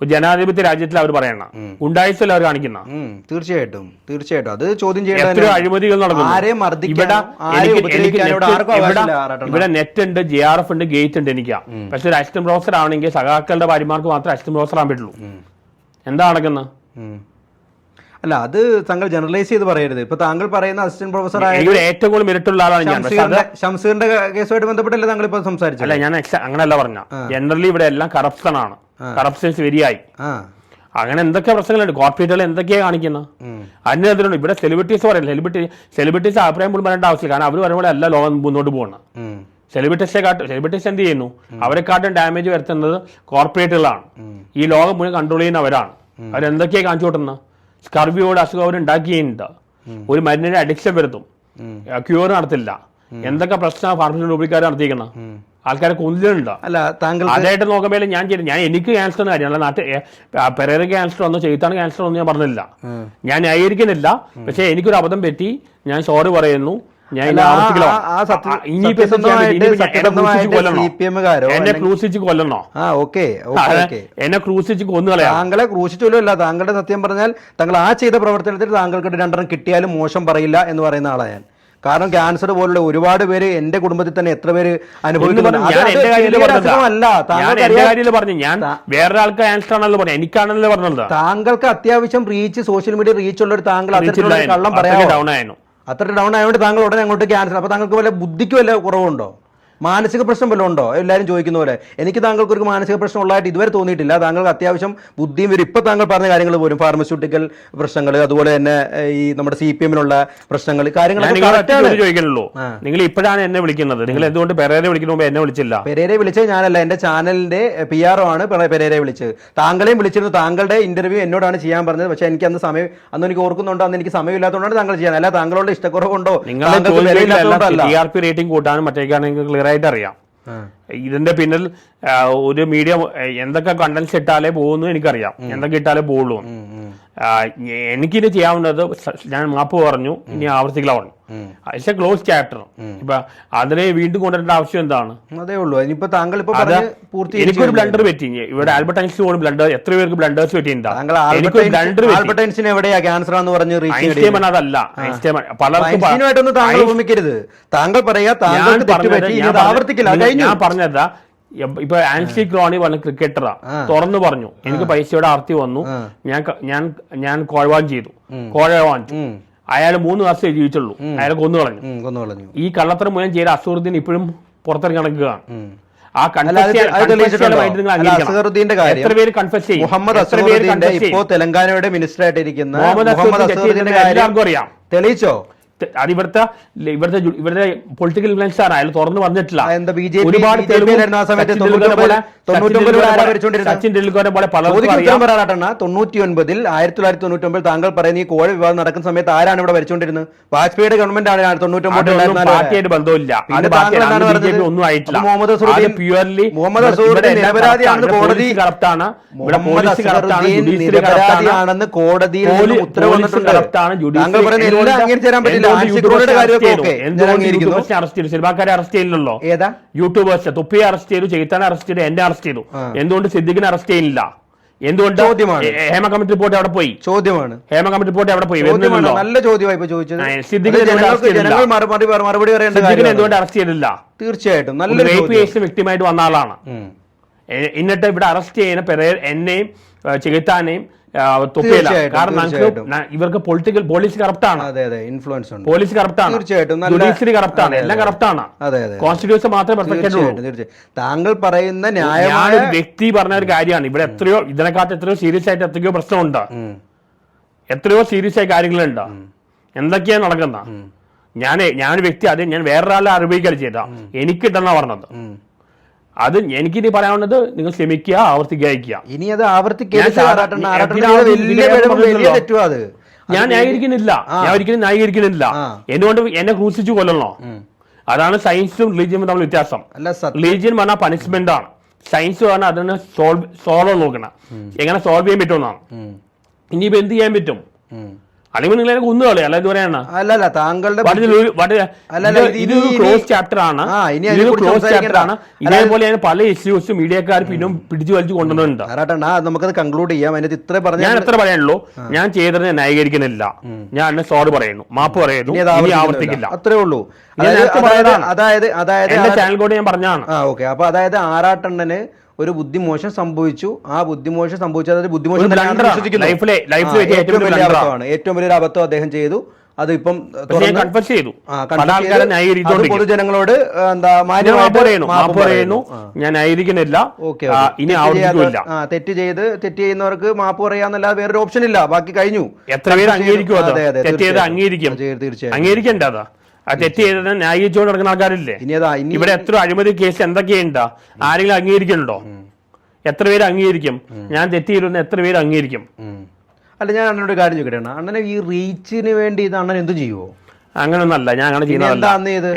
ഒരു ജനാധിപത്യ രാജ്യത്തിൽ അവർ പറയണം. ഉണ്ടായിട്ടല്ല അവർ കാണിക്കുന്ന. തീർച്ചയായിട്ടും തീർച്ചയായിട്ടും. അത് ചോദ്യം ചെയ്യേണ്ട. അഴിമതികൾ നടക്കുന്നു. ഇവിടെ നെറ്റ് ഉണ്ട് ജെ ആർ എഫ് ഉണ്ട് ഗേറ്റ് ഉണ്ട് എനിക്ക്. പക്ഷെ ഒരു അസിസ്റ്റന്റ് പ്രൊഫസർ ആണെങ്കിൽ സഖാക്കളുടെ ഭാര്യമാർക്ക് മാത്രമേ അസിസ്റ്റന്റ് പ്രൊഫസർ ആകാൻ പറ്റുള്ളൂ എന്താ നടക്കുന്നത്. അല്ല അത് താങ്കൾ ജനറലൈസ് ചെയ്ത് പറയരുത്. ഇപ്പൊ താങ്കൾ പറയുന്ന അസിസ്റ്റന്റ് പ്രൊഫസർ ആയ ഏറ്റവും കൂടുതൽ മിരട്ടുള്ള ആളാണ് ഞാൻ. ഷംസീറിന്റെ കേസുമായിട്ട് ബന്ധപ്പെട്ടല്ലേ താങ്കൾ ഇപ്പൊ സംസാരിച്ചത്? അല്ല ഞാൻ അങ്ങനെയല്ല പറഞ്ഞ. ജനറലി ഇവിടെ എല്ലാം കറപ്ഷൻ ആണ്. കറപ്ഷൻസ് വരിയായി അങ്ങനെ എന്തൊക്കെ പ്രശ്നങ്ങളുണ്ട്? കോർപ്പറേറ്റുകൾ എന്തൊക്കെയാണ് കാണിക്കുന്നത്. അതിനെതിരുണ്ട് ഇവിടെ സെലിബ്രിറ്റീസ് പറയുന്നത് സെലിബ്രിറ്റി സെലിബ്രിറ്റീസ് അഭിപ്രായം പോലും പറയേണ്ട ആവശ്യമില്ല. കാരണം അവർ പറയുമ്പോൾ അല്ല ലോകം മുന്നോട്ട് പോകണം. സെലിബ്രിറ്റീസിനെ കാട്ടും സെലിബ്രിറ്റീസ് എന്ത് ചെയ്യുന്നു? അവരെക്കാട്ടും ഡാമേജ് വരുത്തുന്നത് കോർപ്പറേറ്റുകളാണ് ഈ ലോകം മുഴുവൻ കൺട്രോൾ ചെയ്യുന്നവരാണ്. അവരെന്തൊക്കെയാണ് കാണിച്ചു കൂട്ടുന്നത് സ്കർവിയോട് അസുഖം അവർ ഉണ്ടാക്കിയിട്ടുണ്ട്. ഒരു മരുന്നിന് അഡിക്ഷൻ വരുത്തും. ക്യൂർ നടത്തില്ല. എന്തൊക്കെ പ്രശ്നം ഫാർമസി ഉപയോഗിക്കാർ നടത്തിയിരിക്കണം? ആൾക്കാരെ കൊന്നിട്ടുണ്ട്. അല്ല താങ്കൾ അതായിട്ട് നോക്കുമ്പോൾ ഞാൻ ചെയ്തു ഞാൻ എനിക്ക് ക്യാൻസർ കാര്യം അല്ല നാട്ടിൽ പെരേര ക്യാൻസർ വന്നു ചെയ്താണ് ക്യാൻസർ വന്നു ഞാൻ പറഞ്ഞില്ല. ഞാൻ ന്യായീകരിക്കുന്നില്ല. പക്ഷേ എനിക്കൊരു അബദ്ധം പറ്റി. ഞാൻ സോറി പറയുന്നു. എന്നെ ക്രൂശിച്ച് കൊല്ലണോ? എന്നെ ക്രൂശിച്ച് താങ്കളെ ക്രൂശിച്ചല്ലോ താങ്കളുടെ സത്യം പറഞ്ഞാൽ താങ്കൾ ആ ചെയ്ത പ്രവർത്തനത്തിൽ താങ്കൾക്ക് രണ്ടെണ്ണം കിട്ടിയാലും മോശം പറയില്ല എന്ന് പറയുന്ന ആളാണ് ഞാൻ. കാരണം ക്യാൻസർ പോലുള്ള ഒരുപാട് പേര് എന്റെ കുടുംബത്തിൽ തന്നെ എത്ര പേര് അനുഭവിക്കുന്നു അനുഭവിക്കുന്നുണ്ട് പറഞ്ഞു ഞാൻ വേറൊരാൾക്ക് ക്യാൻസർ ആണല്ലോ പറഞ്ഞു. എനിക്കാണല്ലോ പറഞ്ഞത്. താങ്കൾക്ക് അത്യാവശ്യം റീച്ച് സോഷ്യൽ മീഡിയ റീച്ച് ഉള്ള ഒരു താങ്കൾ കള്ളം പറയാൻ അത്ര ഡൗൺ ആയതുകൊണ്ട് താങ്കൾ ഉടനെ അങ്ങോട്ട് ക്യാൻസൽ അപ്പോൾ താങ്കൾക്ക് വല്ല ബുദ്ധിക്ക് വല്ല കുറവുണ്ടോ? മാനസിക പ്രശ്നം വല്ലതും ഉണ്ടോ? എല്ലാവരും ചോദിക്കുന്ന പോലെ. എനിക്ക് താങ്കൾക്ക് ഒരു മാനസിക പ്രശ്നം ഉള്ളതായിട്ട് ഇതുവരെ തോന്നിയിട്ടില്ല. താങ്കൾക്ക് അത്യാവശ്യം ബുദ്ധിയും വരും ഇപ്പം താങ്കൾ പറഞ്ഞ കാര്യങ്ങൾ പോലും ഫാർമസ്യൂട്ടിക്കൽ പ്രശ്നങ്ങൾ അതുപോലെ തന്നെ ഈ നമ്മുടെ സി പി എമ്മിനുള്ള പ്രശ്നങ്ങൾ കാര്യങ്ങളൊക്കെ നിങ്ങൾ ഇപ്പോഴാണ് എന്നെ വിളിക്കുന്നത്. നിങ്ങൾ എന്തുകൊണ്ട് പെരേരെ വിളിക്കുന്ന മുമ്പ് എന്നെ വിളിച്ചില്ല? പെരേരെ വിളിച്ചത് ഞാനല്ല. എന്റെ ചാനലിന്റെ പി ആർ ഒ ആണ് പെര- പെരേരെ വിളിച്ചത്. താങ്കളെയും വിളിച്ചിരുന്നു. താങ്കളുടെ ഇന്റർവ്യൂ എന്നോടാണ് ചെയ്യാൻ പറഞ്ഞത്. പക്ഷെ എനിക്ക് അന്ന് സമയം അന്ന് എനിക്ക് ഓർക്കുന്നുണ്ടോ? അന്ന് എനിക്ക് സമയമില്ലാത്തതുകൊണ്ടാണ് താങ്കൾ ചെയ്യാൻ. അല്ല താങ്കളുടെ ഇഷ്ടക്കുറവുണ്ടോ? നിങ്ങൾ റേറ്റിംഗ് കൂട്ടാനും മറ്റേക്കാണ് നിങ്ങൾക്ക് ക്ലിയർ ആയിട്ട് അറിയാം. ഇതിന്റെ പിന്നിൽ ഒരു മീഡിയ എന്തൊക്കെ കണ്ടൻസ് ഇട്ടാലേ പോകുന്നു എനിക്കറിയാം. എന്തൊക്കെ ഇട്ടാലേ പോകുള്ളൂ. എനിക്കിത് ചെയ്യാവുന്നത് ഞാൻ മാപ്പ് പറഞ്ഞു ഇനി ആവർത്തിക്കില്ല പറഞ്ഞു. ഇറ്റ്സ് എ ക്ലോസ് ചാപ്റ്റർ ഇപ്പൊ അതിനെ വീണ്ടും കൊണ്ടുവരേണ്ട ആവശ്യം എന്താണ്? അതേ ഉള്ളൂ. ഇനിയിപ്പോ താങ്കൾ ഇപ്പൊ എനിക്കൊരു ബ്ലണ്ടർ പറ്റി ഇവിടെ ആൽബർട്ട് ഐൻസ്റ്റീൻ പോലും ബ്ലണ്ടർ എത്ര പേർക്ക് ബ്ലണ്ടേഴ്സ് പറ്റിയിട്ടുണ്ട് പറ്റി. എന്താണ് എവിടെയാ? ക്യാൻസർ എന്ന് പറഞ്ഞ് അതല്ല പലർക്കും താങ്കൾ പറയാ താങ്കൾ ആവർത്തിക്കില്ല. ഞാൻ പറഞ്ഞതാ ഇപ്പ- ആൻസി ക്രോണി പറഞ്ഞ ക്രിക്കറ്ററാ. തുറന്നു പറഞ്ഞു. എനിക്ക് പൈസയുടെ ആർത്തി വന്നു. ഞാൻ ഞാൻ ഞാൻ കോഴവാൻ ചെയ്തു. കോഴവാൻ. അയാൾ മൂന്ന് വർഷം ജീവിച്ചുള്ളൂ. അയാൾ കൊന്നു കളഞ്ഞു. ഈ കള്ളത്തരം മുഴുവൻ ചെയ്ത അസൂറുദ്ദീൻ ഇപ്പോഴും പുറത്തിറങ്ങി നടക്കുകയാണ്. ആ എത്ര പേര് കൺഫ്യസ് ചെയ്യും? മുഹമ്മദ് അസറുദ്ദീന്റെ ഇപ്പോ തെലങ്കാനയുടെ മിനിസ്റ്റർ ആയിട്ടിരിക്കുന്ന മുഹമ്മദ് അസറുദ്ദീന്റെ എല്ലാവർക്കും അറിയാം. തെളിയിച്ചോ? അത് ഇവിടുത്തെ ഇവിടുത്തെ ഇവിടുത്തെ പൊളിറ്റിക്കൽ ഇൻഫ്ലുവൻസ് ആണ്. അയാൾ തുറന്നു പറഞ്ഞിട്ടില്ല ആ, എന്താ ബി.ജെ.പി. ഒരുപാട് സച്ചിൻ ടെണ്ടുൽക്കറെ പോലെ തൊണ്ണൂറ്റി ഒൻപതിൽ ആയിരത്തി തൊള്ളായിരത്തി തൊണ്ണൂറ്റി താങ്കൾ പറയുന്ന ഈ കോഴ വിവാദം നടക്കുന്ന സമയത്ത് ആരാണ് ഇവിടെ ഭരിച്ചുകൊണ്ടിരുന്നത്? വാജ്പേയിയുടെ ഗവൺമെന്റ് ആണ് പാർട്ടിയായിട്ട് ബന്ധമില്ല? ഒന്നും ആയിട്ടില്ല. മുഹമ്മദ് മുഹമ്മദ് അസറുദ്ദീൻ നിരപരാധിയാണെന്ന് കോടതി കറപ്റ്റാണ് നിരപരാധിയാണെന്ന് കോടതിയിൽ ഉത്തരവ് വന്നിട്ടുണ്ട്. താങ്കൾ പറയുന്ന എല്ലാം അംഗീകരിച്ചു തരാൻ പറ്റില്ല. സിനിമാക്കാരെ അറസ്റ്റ് ചെയ്യില്ലല്ലോ ഏതാ? യൂട്യൂബേഴ്സ്. തുപ്പിയെ അറസ്റ്റ് ചെയ്തു ചെയ്താനെ അറസ്റ്റ് ചെയ്തു എന്നെ അറസ്റ്റ് ചെയ്തു. എന്തുകൊണ്ട് സിദ്ദിഖിനെ അറസ്റ്റ് ചെയ്യുന്നില്ല എന്തുകൊണ്ട് ചോദ്യമാണ്. ഹേമ കമ്മിറ്റി റിപ്പോർട്ട് അവിടെ പോയി? ചോദ്യമാണ്. ഹേമ കമ്മിറ്റി റിപ്പോർട്ട് അവിടെ പോയി? നല്ല ചോദ്യമായി ഇപ്പൊ ചോദിച്ചത്. സിദ്ദിഖിനെ മറുപടി സിദ്ദിഖിനെ എന്തുകൊണ്ട് അറസ്റ്റ് ചെയ്തില്ല തീർച്ചയായിട്ടും. നല്ല റേപ്പ് വ്യക്തിമായിട്ട് വന്ന ആളാണ്. എന്നിട്ട് ഇവിടെ അറസ്റ്റ് ചെയ്യുന്ന പെരേ എന്നെയും ആ, തുപ്പിയില്ല. കാരണം ഞങ്ങൾക്ക് ഇവർക്ക് പൊളിറ്റിക്കൽ പോലീസ് കറപ്റ്റാണ് ഇൻഫ്ലുവൻസ് ഉണ്ട്. പോലീസ് കറപ്റ്റാണ് തീർച്ചയായിട്ടും ജുഡീഷ്യറി കറപ്റ്റാണ് അതെ, എല്ലാം. കറപ്റ്റാണ് കോൺസ്റ്റിറ്റ്യൂഷൻ മാത്രമേ പെർഫെക്റ്റ് താങ്കൾ പറയുന്ന ന്യായമായ ഒരു വ്യക്തി പറഞ്ഞ ഒരു കാര്യമാണ്. ഇവിടെ എത്രയോ ഇതിനെക്കാട്ട് എത്രയോ സീരിയസ് ആയിട്ട് എത്രയോ പ്രശ്നമുണ്ട്. എത്രയോ സീരിയസ് ആയ കാര്യങ്ങളുണ്ട്. എന്തൊക്കെയാണ് നടക്കുന്ന? ഞാൻ ഞാനൊരു വ്യക്തി അത് ഞാൻ വേറൊരാളെ അറിയിക്കൽ ചെയ്ത എനിക്ക് ഇട്ടെന്നാ പറഞ്ഞത്. അത് എനിക്കിനി പറയാനുള്ളത് നിങ്ങൾ ക്ഷമിക്കുക ആവർത്തിക്കാതിരിക്കുക. ഇനി അത് ആവർത്തിക്കുക ഞാൻ ന്യായീകരിക്കുന്നില്ല. ഞാൻ ഒരിക്കലും ന്യായീകരിക്കുന്നില്ല. എന്തുകൊണ്ട് എന്നെ ക്രൂശിച്ചു കൊല്ലണോ? അതാണ് സയൻസും റിലീജിയനും തമ്മിൽ വ്യത്യാസം. റിലീജിയൻ പറഞ്ഞാൽ പണിഷ്മെന്റ് ആണ്. സയൻസ് പറഞ്ഞാൽ അതിനെ സോൾവ് സോൾവ് നോക്കണം. എങ്ങനെ സോൾവ് ചെയ്യാൻ പറ്റുമെന്നാണ്. ഇനിയിപ്പോ എന്ത് ചെയ്യാൻ പറ്റും? നിങ്ങൾ എന്നെ കുന്നുകളി അല്ല ഇത് പറയണ. അല്ല അല്ല താങ്കളുടെ ഇത് ഇത് ക്ലോസ് ചാപ്റ്റർ ആണ്. ആ, ഇനി ഇതൊരു ക്ലോസ് ചാപ്റ്റർ ആണ്. ഇതേപോലെ പല ഇഷ്യൂസും മീഡിയക്കാർ പിന്നും പിടിച്ചു വലിച്ചു കൊണ്ടുവന്നിട്ടുണ്ട്. നമുക്കത് കൺക്ലൂഡ് ചെയ്യാം. അതിനകത്ത് ഇത്ര പറഞ്ഞ ഞാൻ എത്ര പറയാനുള്ളൂ. ഞാൻ ചെയ്തത് ഞാൻ ന്യായീകരിക്കുന്നില്ല ഞാൻ എന്നെ സോറി പറയുന്നു. മാപ്പ് പറയുന്നു. ആവർത്തിക്കില്ല. അത്രേ ഉള്ളൂ. അതായത് അതായത് എന്റെ ചാനൽ കൂടെ ഞാൻ പറഞ്ഞാണ് ഓക്കെ. അപ്പൊ അതായത് ആറാട്ടണ്ണന് ഒരു ബുദ്ധിമോശം സംഭവിച്ചു. ആ ബുദ്ധിമോശം സംഭവിച്ചത് ബുദ്ധിമോശം ഏറ്റവും വലിയ അബദ്ധമാണ്. ഏറ്റവും വലിയൊരു അബദ്ധം അദ്ദേഹം ചെയ്തു. അത് ഇപ്പം ചെയ്തു. പൊതുജനങ്ങളോട് എന്താ ഞാൻ ന്യായീകരിക്കുന്നില്ല. ഇനി തെറ്റ് ചെയ്ത് തെറ്റ് ചെയ്യുന്നവർക്ക് മാപ്പ് പറയാന്നല്ലാതെ വേറൊരു ഓപ്ഷൻ ഇല്ല ബാക്കി കഴിഞ്ഞു. എത്ര പേര് അംഗീകരിക്കും. അംഗീകരിക്കും. തീർച്ചയായും അംഗീകരിക്കണ്ട അത്? ആ തെറ്റ് ചെയ്തത് ന്യായീകരിച്ചുകൊണ്ട് നടക്കുന്ന ആൾക്കാരില്ലേ? ഇവിടെ എത്ര അഴിമതി കേസ് എന്തൊക്കെയുണ്ട്? ആരെങ്കിലും അംഗീകരിക്കുന്നുണ്ടോ? എത്ര പേര് അംഗീകരിക്കും? ഞാൻ തെറ്റ് ചെയ്തിരുന്ന എത്ര പേര് അംഗീകരിക്കും? അല്ല ഞാൻ അണ്ണനോട് കാര്യം ചോദിക്കട്ടെ അണ്ണനെ ഈ റീച്ചിന് വേണ്ടി ഇത് അണ്ണൻ എന്തും ചെയ്യുവോ? അങ്ങനൊന്നല്ല ഞാൻ അങ്ങനെ ചെയ്യുന്നതല്ല.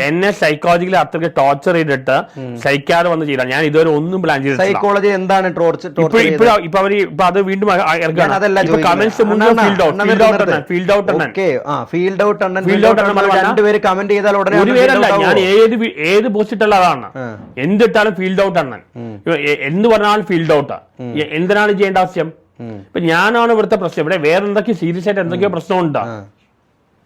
എന്നെ സൈക്കോളജിക്കലി അത്രയ്ക്ക് ടോർച്ചർ ചെയ്തിട്ട് സൈക്കാർ വന്ന് ചെയ്താൽ ഞാൻ ഇതുവരെ ഒന്നും പ്ലാൻ ചെയ്തിട്ടില്ല. സൈക്കോളജി എന്താണ് ടോർച്ചർ ഇപ്പൊ ഇപ്പൊ അവർ ഇപ്പൊ അത് വീണ്ടും field out field out field out അണ്ണൻ. അണ്ണൻ അണ്ണൻ രണ്ടുപേര് കമന്റ് ചെയ്താൽ ഉടനെ ഒരു പേരല്ല ഞാൻ ഏത് ഏത് പോസ്റ്റ് ഇട്ടുള്ള അതാണ് എന്തിട്ടാലും ഫീൽഡ് ഔട്ട് ആണ് എന്ത് പറഞ്ഞാലും ഫീൽഡ് ഔട്ട് എന്തിനാണ് ചെയ്യേണ്ട ആവശ്യം? ഇപ്പൊ ഞാനാണ് ഇവിടുത്തെ പ്രശ്നം. ഇവിടെ വേറെ എന്തൊക്കെ സീരിയസ് ആയിട്ട് എന്തൊക്കെയോ പ്രശ്നമുണ്ട്.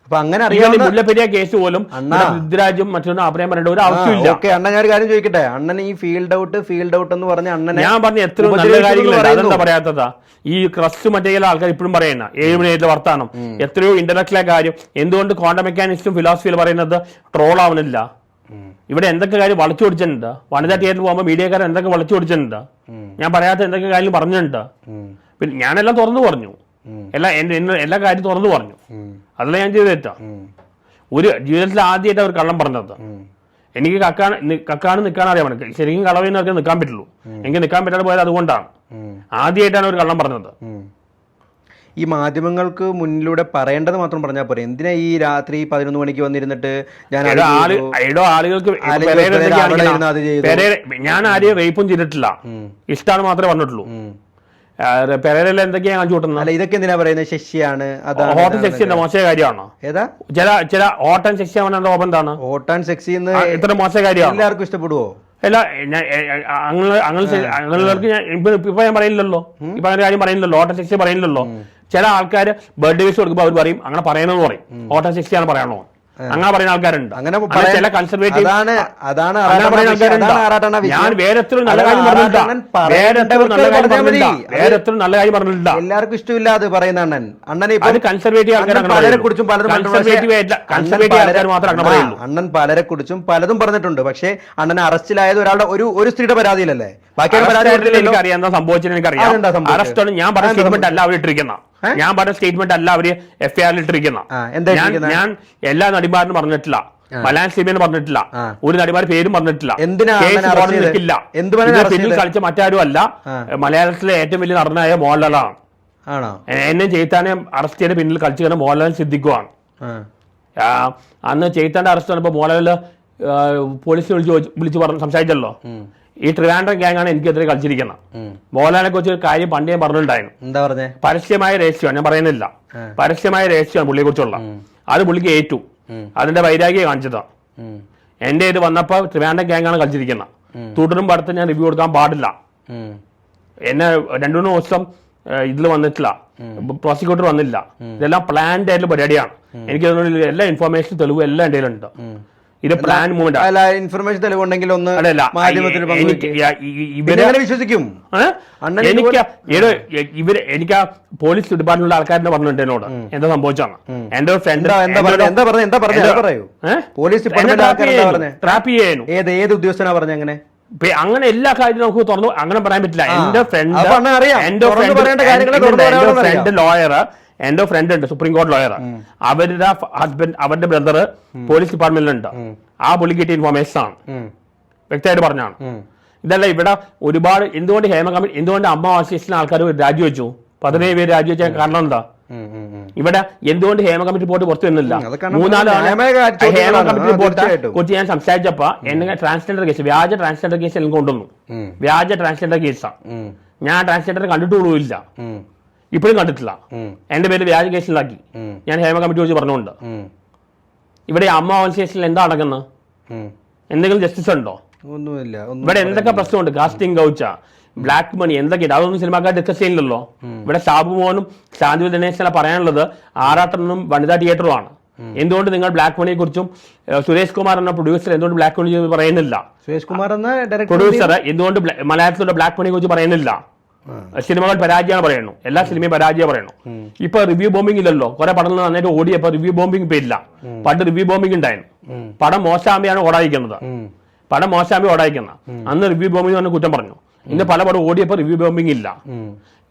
അപ്പൊ അങ്ങനെ അറിയാവുന്ന മുല്ലപ്പെരിയ കേസ് പോലും അണ്ണ. പൃഥ്വിരാജും മറ്റൊന്നും അഭിനയം പറയേണ്ട ഒരു ആവശ്യമില്ല ഓക്കെ അണ്ണൻ ഞാൻ ഒരു കാര്യം ചോദിക്കട്ടെ? അണ്ണൻ ഈ ഫീൽഡ് ഔട്ട് ഫീൽഡ് ഔട്ട് എന്ന് പറഞ്ഞ അണ്ണനെ ഞാൻ പറഞ്ഞ എത്ര നല്ല കാര്യങ്ങളുണ്ട് അതെന്താ പറയാത്തതാ? ഈ ക്രസ് മറ്റേ ചില ആൾക്കാർ ഇപ്പോഴും പറയുന്ന ഏഴ് മണിയായിട്ട് വർത്താനം. എത്രയോ ഇന്റലക്ച്വലായ കാര്യം. എന്തുകൊണ്ട് ക്വാണ്ടം മെക്കാനിക്സും ഫിലോസഫിയിൽ പറയുന്നത് ട്രോൾ ആവുന്നില്ല ഇവിടെ എന്തൊക്കെ കാര്യം വളച്ചു പിടിച്ചിട്ടുണ്ട്? വനിതാ തിയേറ്ററിൽ പോകുമ്പോൾ മീഡിയക്കാരൻ എന്തൊക്കെ വളച്ചു പിടിച്ചിട്ടുണ്ട്? ഞാൻ പറയാത്ത എന്തൊക്കെ കാര്യം പറഞ്ഞിട്ടുണ്ട്? പിന്നെ ഞാനെല്ലാം തുറന്നു പറഞ്ഞു. എല്ലാ എല്ലാ കാര്യം തുറന്നു പറഞ്ഞു. അതല്ല ഞാൻ ചെയ്ത് തെറ്റാ. ഒരു ജീവിതത്തിൽ ആദ്യമായിട്ട് അവർ കള്ളം പറഞ്ഞത്. എനിക്ക് കക്കാൻ കക്കാണ് നിൽക്കാൻ അറിയാൻ പറ്റും ശരിക്കും കളവിനൊക്കെ നിൽക്കാൻ പറ്റുള്ളൂ. എനിക്ക് നിൽക്കാൻ പറ്റാതെ പോയത് അതുകൊണ്ടാണ്. ആദ്യമായിട്ടാണ് അവർ കള്ളം പറഞ്ഞത്. ഈ മാധ്യമങ്ങൾക്ക് മുന്നിലൂടെ പറയേണ്ടത് മാത്രം പറഞ്ഞാൽ പോരെ. എന്തിനാ ഈ രാത്രി പതിനൊന്ന് മണിക്ക് വന്നിരുന്നിട്ട് ഞാൻ ആളുകൾക്ക്. ഞാൻ ആരെയും റേപ്പും ചെയ്തിട്ടില്ല. ഇഷ്ടമാണ് മാത്രമേ പറഞ്ഞിട്ടുള്ളൂ. പെരേരയിൽ എന്തൊക്കെയാണ് കാണിച്ചു കൂട്ടുന്നത് അല്ല ഇതൊക്കെ എന്തിനാ പറയുന്നത്? ശശിയാണ് അതാണ് ഹോട്ടൽ സെക്സി എന്താ മോശം കാര്യമാണോ? ഏതാ? ചില ചില ഹോട്ടൻ സെക്സി ആവുന്ന ഓപ്പം എന്താണ്? ഹോട്ടൻ സെക്സി എന്ന് ഇത്ര മോശം കാര്യമാണോ? എല്ലാവർക്കും ഇഷ്ടപ്പെടുവോ? അല്ല അങ്ങനെ അങ്ങനെ അങ്ങനെയുള്ളവർക്ക് ഞാൻ ഇപ്പൊ ഇപ്പൊ ഞാൻ പറയുന്നില്ലല്ലോ. ഇപ്പൊ അങ്ങനെ കാര്യം പറയുന്നില്ലല്ലോ. ഓട്ട സെക്സി പറയുന്നില്ലല്ലോ. ചില ആൾക്കാർ ബർത്ത്ഡേ വിഷ് കൊടുക്കുമ്പോൾ അവർ പറയും അങ്ങനെ പറയുന്നത് പറയും. ഓട്ട സെക്സിയാണ് പറയണോ അങ്ങനെ പറയുന്ന ആൾക്കാരുണ്ട്. അങ്ങനെ ചില കൺസർവേറ്റീവ് അതാണ് ആൾക്കാരുണ്ട്. ഞാൻ എത്ര നല്ല കാര്യം പറഞ്ഞിട്ടില്ല. എത്ര നല്ല കാര്യം പറഞ്ഞില്ല എല്ലാവർക്കും ഇഷ്ടമില്ല അത് പറയുന്ന അണ്ണൻ. അണ്ണനെ അത് കൺസർവേറ്റീവ് ആൾക്കാർ അണ്ണൻ പലരെ കുടിച്ചും പലതും കൺസർവേറ്റീവ് കൺസർവേറ്റീവ് ആൾക്കാർ മാത്രം അങ്ങനെ പറയുള്ളൂ. അണ്ണൻ പലരെ കുറിച്ചും പലതും പറഞ്ഞിട്ടുണ്ട്. പക്ഷേ അണ്ണനെ അറസ്റ്റിലായത് ഒരാളുടെ ഒരു ഒരു സ്ത്രീയുടെ പരാതിയിലല്ലേ? ബാക്കി പരാതി എനിക്കറിയാം. എന്താ സംഭവിച്ചത് എനിക്കറിയാം. അറസ്റ്റ് ഞാൻ പറഞ്ഞ സ്റ്റേറ്റ്മെന്റ് അല്ല അവർ ഇട്ടിരിക്കുന്ന? ഞാൻ പറഞ്ഞ സ്റ്റേറ്റ്മെന്റ് അല്ല അവർ എഫ് ഐ ആറിൽ ഇട്ടിരിക്കുന്ന. ഞാൻ എല്ലാ നടിമാരും പറഞ്ഞിട്ടില്ല. മലയാളം സിനിമയെന്ന് പറഞ്ഞിട്ടില്ല. ഒരു നടിമാരുടെ പേരും പറഞ്ഞിട്ടില്ല? നിൽക്കില്ല? കളിച്ച മറ്റാരും അല്ല. മലയാളത്തിലെ ഏറ്റവും വലിയ നടനായ മോഹൻലാലാണ്. എന്നെ ചെയ്താനെ അറസ്റ്റ് ചെയ്ത പിന്നിൽ കളിച്ചു മോഹൻലാൽ സിദ്ദിഖുമാണ്. ആ, അന്ന് ചെയ്താന്റെ അറസ്റ്റ് വന്നപ്പോ മോഹൻലാൽ പോലീസിനെ വിളിച്ചു വിളിച്ച് പറഞ്ഞ്. സംസാരിച്ചല്ലോ. ഈ ട്രിവാൻഡ്രം ഗ്യാങ് ആണ് എനിക്കെതിരെ കളിച്ചിരിക്കുന്നത്. മോഹൻലാലിനെ കുറിച്ച് ഒരു കാര്യം പണ്ട് ഞാൻ പറഞ്ഞിട്ടുണ്ടായിരുന്നു. എന്താ പറഞ്ഞേ? പരസ്യമായ രഹസ്യമാണ് ഞാൻ പറയുന്നില്ല. പരസ്യമായ രഹസ്യമാണ് പുള്ളിയെ കുറിച്ചുള്ള. അത് പുള്ളിക്ക് ഏറ്റു. അതിന്റെ വൈരാഗ്യം കാണിച്ചതാണ്. എന്റെ ഇത് വന്നപ്പോൾ ട്രിവാൻഡ്രം ഗ്യാങ് ആണ് കളിച്ചിരിക്കുന്നത്. തുടരും പടത്ത് ഞാൻ റിവ്യൂ കൊടുക്കാൻ പാടില്ല. എന്നെ രണ്ടു മൂന്ന് ദിവസം ഇതിൽ വന്നിട്ടില്ല. പ്രോസിക്യൂട്ടർ വന്നില്ല. ഇതെല്ലാം പ്ലാൻഡ് ആയിട്ടുള്ള പരിപാടിയാണ്. എനിക്ക് എല്ലാ ഇൻഫർമേഷൻ തെളിവ് എല്ലാം എന്റെ കയ്യിലുണ്ട്. ഇത് പ്ലാൻ മൂവ്മെന്റ് അല്ല ഇൻഫർമേഷൻ തെളിവുണ്ടെങ്കിൽ ഒന്ന് ഇവരെങ്ങനെ മാധ്യമത്തിൽ ഇവർ വിശ്വസിക്കും? എനിക്ക് ഇവർ എനിക്ക് ആ പോലീസ് ഡിപ്പാർട്ട്മെന്റ് ആൾക്കാരെ പറഞ്ഞിട്ട് എന്നോട്. എന്താ സംഭവിച്ചാണ് എന്റെ ഒരു ഫ്രണ്ട് എന്താ പറഞ്ഞു എന്താ പറഞ്ഞു പറയൂ. പോലീസ് ഡിപ്പാർട്ട്മെന്റ് ട്രാപ്പ് ചെയ്യാനു ഏത് ഏത് ഉദ്യോഗസ്ഥനാ പറഞ്ഞ അങ്ങനെ? അങ്ങനെ എല്ലാ കാര്യവും നമുക്ക് തുറന്നു അങ്ങനെ പറയാൻ പറ്റില്ല. എന്റെ ഫ്രണ്ട്. എന്റെ ഫ്രണ്ട് ലോയർ എന്റെ ഫ്രണ്ട് ഉണ്ട് സുപ്രീം കോടതി ലോയർ അവരുടെ ഹസ്ബൻഡ് അവരുടെ ബ്രദർ പോലീസ് ഡിപ്പാർട്ട്മെന്റിലുണ്ട് ആ പുള്ളി കിട്ടിയ ഇൻഫോർമേഷൻ ആണ്. വ്യക്തമായിട്ട് പറഞ്ഞാണ്. ഇതല്ല ഇവിടെ ഒരുപാട് എന്തുകൊണ്ട് ഹേമ കമ്മിറ്റി എന്തുകൊണ്ട് അമ്മ അസോസിയേഷൻ ആൾക്കാർ രാജിവെച്ചു? പതിനേഴ് പേര് രാജിവെച്ച കാരണം എന്താ. ഇവിടെ എന്തുകൊണ്ട് ഹേമ കമ്മിറ്റി റിപ്പോർട്ട് പുറത്തു വരുന്നില്ല? മൂന്നാൽ ഹേമ. Committee report. കുറിച്ച് ഞാൻ സംസാരിച്ചപ്പോ എന്നെ ട്രാൻസ്ജെൻഡർ കേസ് വ്യാജ ട്രാൻസ്ജെൻഡർ കേസ് എനിക്ക് കൊണ്ടുവന്നു. വ്യാജ ട്രാൻസ്ജെൻഡർ കേസാണ് ഞാൻ ട്രാൻസ്ജെൻഡർ കണ്ടിട്ടുള്ളൂല്ല ഉം. ഇപ്പോഴും കണ്ടിട്ടില്ല. എന്റെ പേര് വ്യാജ കേസിലാക്കി ഞാൻ ഹേമ കമ്മിറ്റി വിളിച്ച് പറഞ്ഞുകൊണ്ട്. ഇവിടെ അമ്മ ഓൺസേഷനിൽ എന്താ നടക്കുന്നത്? എന്തെങ്കിലും ജസ്റ്റിസ് ഉണ്ടോ? ഒന്നുമില്ല ഇവിടെ എന്തൊക്കെ പ്രശ്നമുണ്ട്? കാസ്റ്റിംഗ് കൗച്ച ബ്ലാക്ക് മണി എന്തൊക്കെയുണ്ട്? അതൊന്നും സിനിമാക്കാർ ഡിസ്കസ് ചെയ്യുന്നില്ലല്ലോ ഇവിടെ ഷാബു മോനും ശാന്തി ദിനേശനെ പറയാനുള്ളത് ആറാട്ടനും വനിതാ തിയേറ്ററുമാണ് എന്തുകൊണ്ട് നിങ്ങൾ ബ്ലാക്ക് മണിയെ കുറിച്ചും സുരേഷ് കുമാർ എന്ന പ്രൊഡ്യൂസർ എന്തുകൊണ്ട് ബ്ലാക്ക് മണി പറയുന്നില്ല? സുരേഷ് കുമാർ എന്ന ഡയറക്ടർ പ്രൊഡ്യൂസർ എന്തുകൊണ്ട് മലയാളത്തിലുള്ള ബ്ലാക്ക് മണിയെ കുറിച്ച് പറയുന്നില്ല? സിനിമകൾ പരാജയമാണ് പറയണു എല്ലാ സിനിമയും പരാജയം പറയണു ഇപ്പൊ റിവ്യൂ ബോംബിംഗ് ഇല്ലല്ലോ. കുറെ പടങ്ങൾ നന്നായിട്ട് ഓടിയപ്പോ റിവ്യൂ ബോംബിംഗ് ഇപ്പൊ ഇല്ല. പണ്ട് റിവ്യൂ ബോംബിംഗ് ഉണ്ടായിരുന്നു. പടം മോശാമിയാണ് ഓടായിക്കുന്നത് പടം മോശാമി ഓടായിക്കുന്ന അന്ന് റിവ്യൂ ബോംബിംഗ് പറഞ്ഞ കുറ്റം പറഞ്ഞു. ഇന്ന് പല പടം ഓടിയപ്പോ റിവ്യൂ ബോംബിംഗ് ഇല്ല.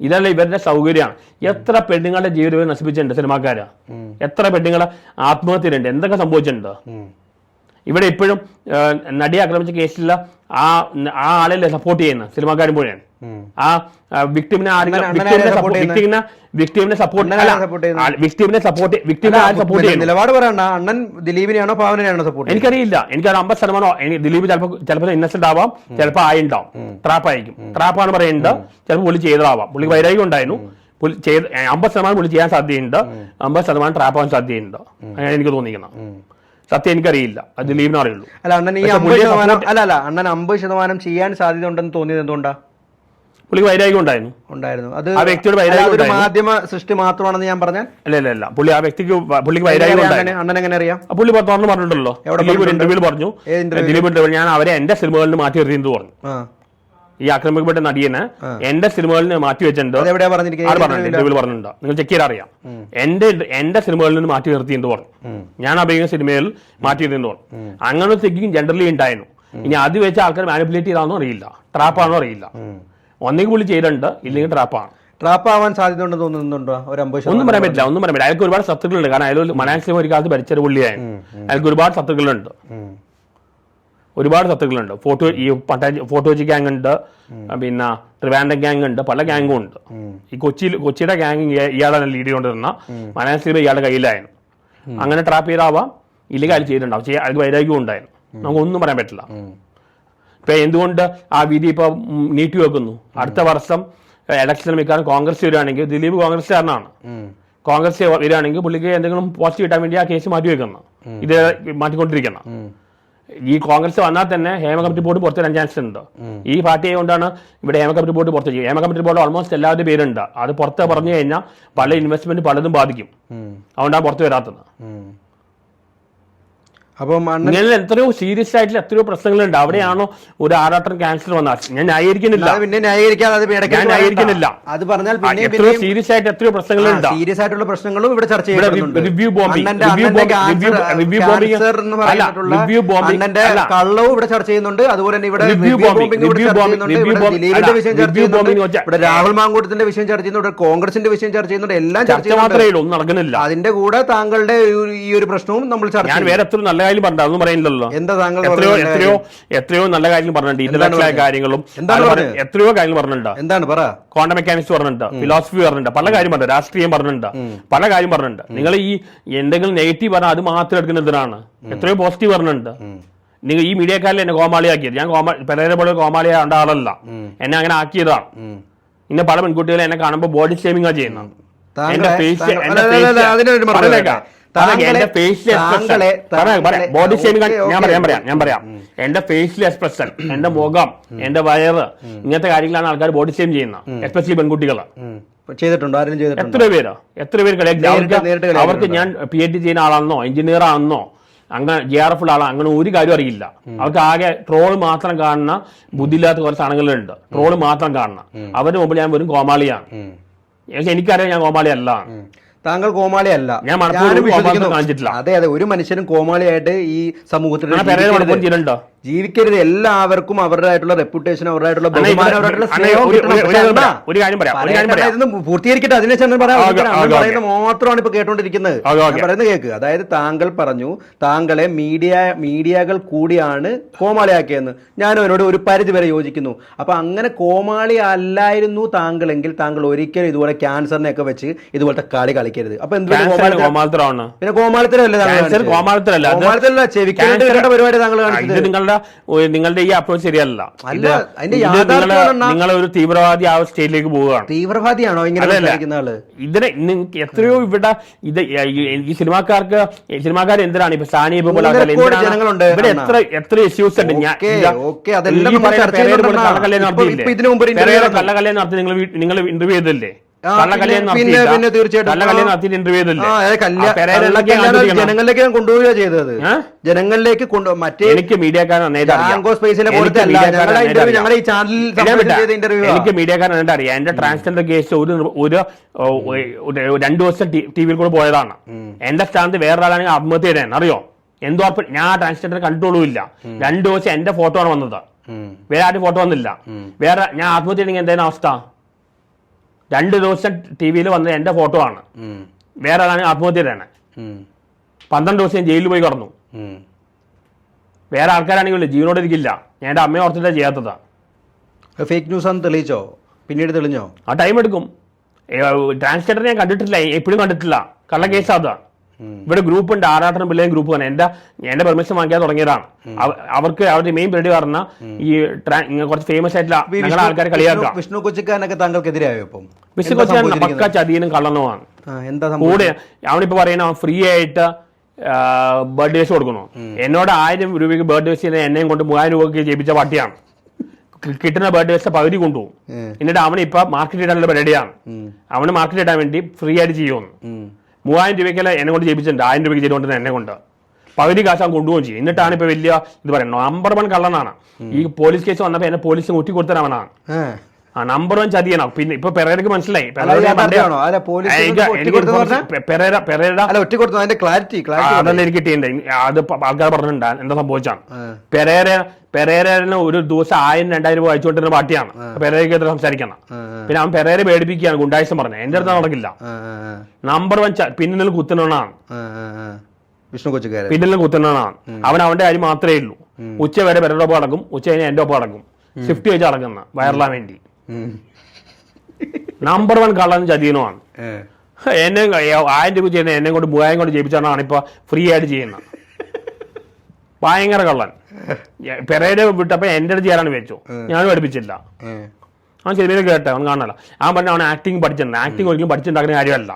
ഇതല്ല ഇവരുടെ സൗകര്യമാണ്. എത്ര പെണ്ണുങ്ങളുടെ ജീവിതം നശിപ്പിച്ചിട്ടുണ്ട് സിനിമാക്കാര്. എത്ര പെണ്ണുങ്ങളെ ആത്മഹത്യയിലുണ്ട്. എന്തൊക്കെ സംഭവിച്ചിട്ടുണ്ട്. ഇവിടെ ഇപ്പോഴും നടിയെ ആക്രമിച്ച കേസിലുള്ള ആ ആ ആളല്ലേ സപ്പോർട്ട് ചെയ്യുന്ന സിനിമാക്കാരും മുഴുവൻ. ആ വിക്ടിമിനെ വിക്ടിമിനെ വിക്ടിമിനെ സപ്പോർട്ട് വിക്ടിമിനെ സപ്പോർട്ട് വിക്ടിമിനെ ആര് സപ്പോർട്ട് നിലപാട് പറയണ്ട അണ്ണൻ ദിലീപിനെയാണോ പാവനെയാണോ സപ്പോർട്ട് എനിക്കറിയില്ല. എനിക്ക് അമ്പത് ശതമാനം ദിലീപ് ചിലപ്പോൾ ചിലപ്പോൾ ഇന്നസെന്റ് ആവാം ചിലപ്പോൾ ആയിണ്ടാവും. ട്രാപ്പ് ആയിരിക്കും ട്രാപ്പാണ് പറയുന്നത് ചിലപ്പോൾ പുള്ളി ചെയ്തതാവാം. പുള്ളി വൈരാഗ്യം ഉണ്ടായിരുന്നു. പുള്ളി ചെയ്ത് അമ്പത് ശതമാനം പുള്ളി ചെയ്യാൻ സാധ്യതയുണ്ട്. അമ്പത് ശതമാനം ട്രാപ്പ് ആവാൻ സാധ്യതയുണ്ട് അങ്ങനെ എനിക്ക് തോന്നിക്കുന്നത്. സത്യം എനിക്കറിയില്ല. അത് ദിലീപിനറിയുള്ളൂ അല്ല അണ്ണൻ ഈ അമ്പത് ശതമാനം അല്ല അല്ല. അണ്ണൻ അമ്പത് ശതമാനം ചെയ്യാൻ സാധ്യത ഉണ്ടെന്ന് തോന്നിയത് എന്തുകൊണ്ടാ? പുള്ളിക്ക് വൈരാഗ്യം ഉണ്ടായിരുന്നു. ഉണ്ടായിരുന്നു. അത് ആ വ്യക്തിയുടെ വൈരാഗ്യം മാധ്യമ സൃഷ്ടി മാത്രമാണെന്ന് ഞാൻ പറഞ്ഞാൽ അല്ല അല്ല അല്ല. പുള്ളി ആ വ്യക്തിക്ക് പുള്ളിക്ക് വൈരാഗ്യം ഉണ്ടായിരുന്നു. അണ്ണൻ എങ്ങനെ അറിയാം. പുള്ളി തുറന്ന് പറഞ്ഞിട്ടുണ്ടല്ലോ. എവിടെ ദിലീപ് ഒരു? ഇന്റർവ്യൂവിൽ പറഞ്ഞു. ദിലീപ് ഇന്റർവ്യൂ ഞാൻ അവരെ എന്റെ സിനിമകളിൽ മാറ്റി നിർത്തിയെന്ന് പറഞ്ഞു. ഈ ആക്രമിക്കപ്പെട്ട നടിയനെ എന്റെ സിനിമകളിൽ നിന്ന് മാറ്റി വെച്ചിട്ടുണ്ട്. ഇന്റർവ്യൂവിൽ പറഞ്ഞിട്ടുണ്ട്? നിങ്ങൾ ചെക്ക് ചെയ്താൽ അറിയാം. എന്റെ എന്റെ സിനിമകളിൽ നിന്ന് മാറ്റി നിർത്തി എന്ന് പറഞ്ഞു ഞാൻ അഭിനയിക്കുന്ന സിനിമയിൽ മാറ്റി നിർത്തി എന്ന് പറഞ്ഞു അങ്ങനെ ഒരു തിങ്കിങ് ജനറലി ഉണ്ടായിരുന്നു. ഇനി അത് വെച്ച് ആൾക്കാർ മാനിപ്പുലേറ്റ് ചെയ്താണെന്നോ അറിയില്ല. ട്രാപ്പാണോ അറിയില്ല. ഒന്നെങ്കിൽ പുള്ളി ചെയ്തിട്ടുണ്ട് ഇല്ലെങ്കിൽ ട്രാപ്പാണ്. ട്രാപ്പ് ആവാൻ സാധ്യത ഉണ്ടെന്ന് തോന്നുന്നുണ്ടോ ഒരു അമ്പത് ഒന്നും പറയാൻ പറ്റില്ല ഒന്നും പറയാൻ പറ്റില്ല. അയാൾക്ക് ഒരുപാട് ശത്രുക്കളുണ്ട്. കാരണം അയാൾ മലയാള സിനിമ ഒരു കാലത്ത് ഭരിച്ചൊരു പുള്ളിയായി. അയാൾക്ക് ഒരുപാട് ശത്രുക്കളുണ്ട്. ഒരുപാട് ശത്രുക്കളുണ്ട്. ഫോട്ടോ ഈ ഫോട്ടോജി ഗ്യാങ് ഉണ്ട്. പിന്നെ ട്രിവാൻഡം ഗ്യാങ് ഉണ്ട്. പല ഗ്യാങ്ങും ഉണ്ട്. ഈ കൊച്ചിയിൽ കൊച്ചിയുടെ ഗ്യാങ് ഇയാളാണ് ലീഡ് ചെയ്തുകൊണ്ടിരുന്ന. മലയാള സിനിമ ഇയാളുടെ കയ്യിലായിരുന്നു. അങ്ങനെ ട്രാപ്പ് ചെയ്താവാം. ഇല്ലെങ്കിൽ അയാൾ ചെയ്തിട്ടുണ്ടാവും. അയാൾക്ക് വൈരാഗ്യവും ഉണ്ടായിരുന്നു. നമുക്കൊന്നും പറയാൻ പറ്റില്ല. ഇപ്പൊ എന്തുകൊണ്ട് ആ വിധി ഇപ്പൊ നീട്ടിവെക്കുന്നു നീട്ടി അടുത്ത വർഷം ഇലക്ഷൻ മിക്കാൻ കോൺഗ്രസ് വരികയാണെങ്കിൽ ദിലീപ് കോൺഗ്രസ്സുകാരനാണ്. കോൺഗ്രസ് വരികയാണെങ്കിൽ പുള്ളിക്ക് എന്തെങ്കിലും പോസ്റ്റ് കിട്ടാൻ വേണ്ടി ആ കേസ് മാറ്റി വെക്കണം ഇത് മാറ്റിക്കൊണ്ടിരിക്കണം ഈ കോൺഗ്രസ് വന്നാൽ തന്നെ ഹേമ കമ്മിറ്റി ബോർഡ് പുറത്ത് വരാൻ ചാൻസ് ഉണ്ട്. ഈ പാർട്ടി കൊണ്ടാണ് ഇവിടെ ഹേമ കമ്മിറ്റി ബോർഡ് പുറത്ത് ചെയ്യും ഹേമ കമ്മിറ്റി ബോർഡ് ഓൾമോസ്റ്റ് എല്ലാവരുടെ പേരുണ്ട്. അത് പുറത്ത് പറഞ്ഞു കഴിഞ്ഞാൽ പല ഇൻവെസ്റ്റ്മെന്റ് പലതും ബാധിക്കും. അതുകൊണ്ടാണ് പുറത്ത് വരാത്തത്. അപ്പം അണ്ണൻ ഇങ്ങനെ എത്രയോ സീരിയസ് ആയിട്ടുള്ള എത്രയോ പ്രശ്നങ്ങളുണ്ട്. അവിടെയാണോ ഒരു ആറാട്ടം ക്യാൻസർ വന്നാൽ ഞാൻ ന്യായീകരിക്കുന്നില്ല. പിന്നെ. ന്യായീകരിക്കുന്നില്ല. അത് പറഞ്ഞാൽ പിന്നെ എത്രയോ സീരിയസ് ആയിട്ട് എത്രയോ പ്രശ്നങ്ങളുണ്ട്. സീരിയസ് ആയിട്ടുള്ള പ്രശ്നങ്ങളും ഇവിടെ ചർച്ച ചെയ്യുന്നുണ്ട് ചെയ്യപ്പെടുന്നുണ്ട്. റിവ്യൂ bombing- അണ്ണന്റെ കള്ളവും ഇവിടെ ചർച്ച ചെയ്യുന്നുണ്ട്. അതുപോലെ തന്നെ ഇവിടെ റിവ്യൂ റിവ്യൂ ഇവിടെ രാഹുൽ മാങ്കൂട്ടത്തിന്റെ വിഷയം ചർച്ച ചെയ്യുന്നുണ്ട്. കോൺഗ്രസിന്റെ വിഷയം ചർച്ച ചെയ്യുന്നുണ്ട്. എല്ലാം ചർച്ച ചെയ്യുന്നുണ്ട്. ഉള്ളൂ. ഒന്നും നടക്കുന്നില്ല. അതിന്റെ കൂടെ താങ്കളുടെ ഈ- ഈ ഒരു പ്രശ്നവും നമ്മൾ ചർച്ച ഞാൻ വേറെ എത്ര നല്ല കാര്യം പറഞ്ഞു അതൊന്നും പറയുന്നില്ലല്ലോ. എത്രയോ എത്രയോ എത്രയോ നല്ല കാര്യം പറഞ്ഞിട്ടുണ്ട്. ഇന്റലക്ച്വൽ ആയ കാര്യങ്ങളും എത്രയോ കാര്യം പറഞ്ഞിട്ടുണ്ട്. എന്താണ് പറ? ക്വാണ്ടം മെക്കാനിക്സ് പറഞ്ഞിട്ടുണ്ട്. ഫിലോസഫി പറഞ്ഞിട്ടുണ്ട്. പല കാര്യം പറഞ്ഞു രാഷ്ട്രീയം പറഞ്ഞിട്ടുണ്ട്. പല കാര്യം പറഞ്ഞിട്ടുണ്ട്. നിങ്ങൾ ഈ എന്തെങ്കിലും നെഗറ്റീവ് പറഞ്ഞാൽ അത് മാത്രം എടുക്കുന്ന എന്തിനാണ് എത്രയോ പോസിറ്റീവ് പറഞ്ഞിട്ടുണ്ട്. നിങ്ങൾ ഈ മീഡിയക്കാരിൽ എന്നെ കോമാളിയാക്കിയത്. ഞാൻ കോമാ പെരേരെ പോലെ കോമാളിയാണ്ട ആളല്ല. എന്നെ അങ്ങനെ ആക്കിയതാണ്. ഇന്ന പല പെൺകുട്ടികളെ എന്നെ കാണുമ്പോൾ ബോഡി ഷേമിംഗ് ചെയ്യുന്നത്. അല്ല, face- അതിനൊരു ബോഡി ഷേമിംഗ് ഞാൻ. പറയാം പറയാം ഞാൻ പറയാം. എന്റെ ഫേസിലെ എക്സ്പ്രഷൻ എന്റെ മുഖം എന്റെ വയറ് ഇങ്ങനത്തെ കാര്യങ്ങളാണ് ആൾക്കാർ ബോഡി ഷെയിം ചെയ്യുന്നത് എസ്പെഷ്യലി പെൺകുട്ടികൾ ഉം. ചെയ്തിട്ടുണ്ടോ? ആരും ചെയ്തിട്ടുണ്ടോ? എത്ര പേര്? എത്ര പേര് അവർക്ക് ഞാൻ പി എച്ച് ഡി ചെയ്യുന്ന ആളാണെന്നോ എഞ്ചിനീയർ ആണെന്നോ അങ്ങനെ ജെ ആർ എഫ് ആളാണ് അങ്ങനെ ഒരു കാര്യം അറിയില്ല. അവർക്ക് ആകെ ട്രോൾ മാത്രം കാണുന്ന ബുദ്ധിയില്ലാത്ത കുറച്ച് ആണുങ്ങളുണ്ട് ട്രോൾ മാത്രം കാണുന്ന. അവരുടെ മുമ്പിൽ ഞാൻ വെറും കോമാളിയാണ്. എനിക്കറിയാം ഞാൻ കോമാളി അല്ല. ഉം. താങ്കൾ കോമാളി അല്ല ഞാൻ മനഃപൂർവം വിശ്വസിക്കുന്നു. കാണിച്ചിട്ടില്ല. അതെ അതെ ഒരു മനുഷ്യനും കോമാളിയായിട്ട് ഈ സമൂഹത്തിൽ ജീവിക്കരുത്. ചെയ്തിട്ടുണ്ടോ ജീവിക്കരുത്. എല്ലാവർക്കും അവരുടേതായിട്ടുള്ള റെപ്യൂട്ടേഷൻ അവരുടേതായിട്ടുള്ള ബഹുമാനം ഒരു- കാര്യം പറയാം. ഇതൊന്ന് പൂർത്തീകരിക്കട്ടെ അതിനുശേഷം പറയുന്നത് മാത്രമാണ് ഇപ്പൊ കേട്ടോണ്ടിരിക്കുന്നത്. പറയുന്നത് കേക്ക്. അതായത് താങ്കൾ പറഞ്ഞു താങ്കളെ മീഡിയ മീഡിയകൾ കൂടിയാണ് കോമാളിയാക്കിയെന്ന്. ഞാൻ അവനോട് ഒരു പരിധി വരെ യോജിക്കുന്നു. അപ്പൊ അങ്ങനെ കോമാളി അല്ലായിരുന്നു താങ്കളെങ്കിൽ താങ്കൾ ഒരിക്കലും ഇതുപോലെ ക്യാൻസറിനെ ഒക്കെ വെച്ച് ഇതുപോലത്തെ കളി കളിക്കരുത്. അപ്പൊ എന്തുകൊണ്ട് കോമാളി കോമാളിത്തരമാണ്. പിന്നെ കോമാളിത്തരല്ലേ? കോമാളിത്തരല്ല കോമാളിത്തരല്ല ചെവിക്കേണ്ട പരിപാടി താങ്കൾ കാണിച്ചത്. നിങ്ങളുടെ നിങ്ങളുടെ ഈ അപ്രോച്ച് ശരിയല്ല. നിങ്ങൾ ഒരു തീവ്രവാദി ആ സ്റ്റേജിലേക്ക് പോവുകയാണ്. തീവ്രവാദിയാണോ ഇങ്ങനെ ഇതിനെ നിങ്ങൾക്ക് എത്രയോ ഇവിടെ ഇത് ഈ- സിനിമാക്കാർക്ക് സിനിമാക്കാർ എന്തിനാണ്? ഇപ്പൊ സാനി ഇവിടെ എത്ര എത്ര ഇഷ്യൂസ് ഉണ്ട്? ഞാൻ. കള്ളക്കല്യാണം നടത്തി നിങ്ങൾ നിങ്ങൾ ഇന്റർവ്യൂ ചെയ്തില്ലേ? പിന്നെ- പിന്നെ- തീർച്ചയായിട്ടും. ജനങ്ങളിലേക്ക് ഞാൻ കൊണ്ടുപോവുക ചെയ്തത്. ജനങ്ങളിലേക്ക് കൊണ്ടു മറ്റേ എനിക്ക്. ജാങ്കോ സ്പേസിലെ പോലത്തെ ഞങ്ങളുടെ ഈ ചാനലിൽ ഇന്റർവ്യൂ എനിക്ക് മീഡിയക്കാരൻ നന്നായിട്ട് അറിയാം. എന്റെ ട്രാൻസ്ജെൻഡർ കേസ് ഒരു ഒരു രണ്ടു ദിവസം ടി വിയിൽ കൂടെ പോയതാണ്. എന്റെ സ്ഥാനത്ത് വേറൊരാളാണെങ്കിൽ ആത്മഹത്യ അറിയോ? എന്തോ ഞാൻ ട്രാൻസ്ജെൻഡർ കണ്ടിട്ടുള്ളൂല്ല രണ്ടു ദിവസം എന്റെ ഫോട്ടോ ആണ് വന്നത്. വേറെ ആരും ഫോട്ടോ വന്നില്ല. വേറെ ഞാൻ ആത്മഹത്യ എന്തായാലും എന്തായിരുന്നു അവസ്ഥ? രണ്ട് ദിവസം ടി വിയിൽ വന്നത് എന്റെ ഫോട്ടോ ആണ്. വേറെ ആളാണെങ്കിൽ ആത്മഹത്യ ചെയ്തേനെ പന്ത്രണ്ട് ദിവസം ഞാൻ ജയിലിൽ പോയി കടന്നു. വേറെ ആൾക്കാരാണെങ്കിൽ ജീവനോട് ഇരിക്കില്ല. ഞാൻ എന്റെ അമ്മയെ ഓർത്തിട്ടാ ചെയ്യാത്തത്. ഫേക്ക് ന്യൂസ് ആണെന്ന് തെളിയിച്ചോ? പിന്നീട് തെളിഞ്ഞോ? ആ ടൈം എടുക്കും. ട്രാൻസ്ജെൻഡർ ഞാൻ കണ്ടിട്ടില്ല എപ്പോഴും കണ്ടിട്ടില്ല. കള്ള കേസ് അതാ. ഇവിടെ ഗ്രൂപ്പ് ഉണ്ട് ആറാട്ടനും പിള്ളേരും ഗ്രൂപ്പ് തന്നെ. എന്റെ എന്റെ പെർമിഷൻ വാങ്ങിക്കാൻ തുടങ്ങിയതാണ്. അവർക്ക് അവരുടെ മെയിൻ പരിപാടി പറഞ്ഞ ഈ ട്രാ- കുറച്ച് ഫേമസ് ആയിട്ടുള്ള ആൾക്കാരെ കളിയാക്കുക. വിഷ്ണു- കൊച്ചിക്കാനൊക്കെ കൊച്ചിക്കാരനൊക്കെ താങ്കൾക്കെതിരായോ വിഷ്ണു വിശ്വ എന്താ കൊച്ചാൻ പക്ക? ചതിയനും കള്ളനുമാണ്. കൂടെ അവനിപ്പോ പറയുന്ന ഫ്രീ ആയിട്ട് ബർത്ത്ഡേ ബർത്ത്ഡേസ് കൊടുക്കുന്നു. എന്നോട് ആയിരം രൂപയ്ക്ക് ബർത്ത്ഡേ ബർത്ത്ഡേസ് എന്നെയും കൊണ്ട് മൂവായിരം രൂപയ്ക്ക് ജയിപ്പിച്ച പാർട്ടിയാണ്. കിട്ടുന്ന ബർത്ത് ബർത്ത്ഡേസ് പകുതി കൊണ്ടുപോകും. എന്നിട്ട് അവൻ ഇപ്പൊ മാർക്കറ്റ് ഇടാനുള്ള പരിപാടിയാണ്. അവന് മാർക്കറ്റ് ഇടാൻ വേണ്ടി ഫ്രീ ആയിട്ട് ചെയ്യുമെന്ന്. മൂവായിരം രൂപയ്ക്കല്ല എന്നെ കൊണ്ട് ചെയ്യിപ്പിച്ചിട്ടുണ്ട് ആയിരം രൂപയ്ക്ക് ചെയ്തുകൊണ്ട് എന്നെ കൊണ്ട്. പകുതി കാശ് അവൻ കൊണ്ടുപോകും ചെയ്യും. എന്നിട്ടാണ് ഇപ്പൊ വലിയ ഇത് പറയുന്നത്. നമ്പർ വൺ കള്ളനാണ്. ഈ പോലീസ് കേസ് വന്നപ്പോ എന്നെ പോലീസ് ഊറ്റി കൊടുത്തവനാണ് ഏ. ആ നമ്പർ വൺ ചതിയാണ്. പിന്നെ ഇപ്പൊ പെരേരക്ക് മനസ്സിലായി. അതല്ല എനിക്ക് കിട്ടിയിട്ടുണ്ട്. അത് ആൾക്കാർ പറഞ്ഞിട്ടുണ്ട്. എന്താ സംഭവിച്ചാണ്. പെരേര പെരേരന് ഒരു ദിവസം ആയിരം രണ്ടായിരം രൂപ അയച്ചുകൊണ്ടിരുന്ന പാർട്ടിയാണ്. പെരേരയ്ക്ക് എത്ര സംസാരിക്കണം. പിന്നെ അവൻ പെരേരെ പേടിപ്പിക്കുകയാണ് ഗുണ്ടാഴ്ച പറഞ്ഞത് എന്റെ അടുത്ത് നടക്കില്ല. നമ്പർ വൺ പിന്നിൽ കുത്തനാണ് വിഷ്ണു കൊച്ചുകാരൻ. പിന്നിൽ കുത്തനാണ് അവൻ അവന്റെ കാര്യം മാത്രമേ ഉള്ളൂ. ഉച്ച വരെ പെരയുടെ ഒപ്പം അടക്കും ഉച്ച കഴിഞ്ഞാൽ എന്റെ ഒപ്പം അടക്കും. ഷിഫ്റ്റ് വെച്ച് അടക്കുന്ന വയറിലാൻ വേണ്ടി. നമ്പർ വൺ കള്ളൻ ചതീനുമാണ് ആണ് എന്നെ ആയിരം രൂപ ചെയ്യുന്ന എന്നെ കൊണ്ട് മൂവായിരം കൊണ്ട് ജയിപ്പിച്ചാണ് ഇപ്പൊ ഫ്രീ ആയിട്ട് ചെയ്യുന്നത്. ഭയങ്കര കള്ളൻ. പെരേര വിട്ടപ്പോ എന്റെ അടുത്ത് ചേരാണ് വെച്ചു ഞാനും പഠിപ്പിച്ചില്ല. ആ അവൻ ശരിയും കേട്ടെ അവൻ കാണാനല്ല ആ പറഞ്ഞ അവൻ ആക്ടിങ് പഠിച്ചിട്ടുണ്ട്. ആക്ടിങ് ഒരിക്കലും പഠിച്ചിട്ടുണ്ടാക്കുന്ന കാര്യമല്ല.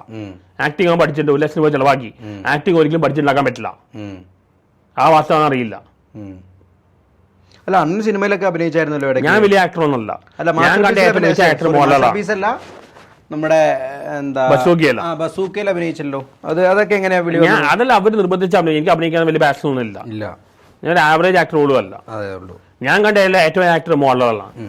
ആക്ടിങ് അവൻ പഠിച്ചിട്ടുണ്ട്. ഒരു ലക്ഷം രൂപ ചെലവാക്കി. ആക്ടിങ് ഒരിക്കലും പഠിച്ചിട്ടുണ്ടാക്കാൻ പറ്റില്ല. ആ വാസ്തവം അറിയില്ല ഉം. അല്ല അന്ന് സിനിമയിലൊക്കെ അഭിനയിച്ചായിരുന്നല്ലോ ഞാൻ വലിയ ആക്ടർ ഒന്നുമല്ല. അല്ല ഞാൻ കണ്ട ഏറ്റവും മികച്ച ആക്ടർ അല്ല നമ്മുടെ എന്താ ബസൂക്കിയല്ല. ആ ബസൂക്കയിൽ അഭിനയിച്ചല്ലോ. അത് അതൊക്കെ എങ്ങനെയാ വിളി അതല്ല അവർ നിർബന്ധിച്ച് അഭിനയിക്കും എനിക്ക് അഭിനയിക്കാൻ വലിയ പാഷൻ ഒന്നും ഇല്ല. ഞാൻ ഒരു ആവറേജ് ആക്ടർ പോലും അല്ല ഞാൻ കണ്ട ഏറ്റവും ആക്ടർ മോഹൻലാലാണ്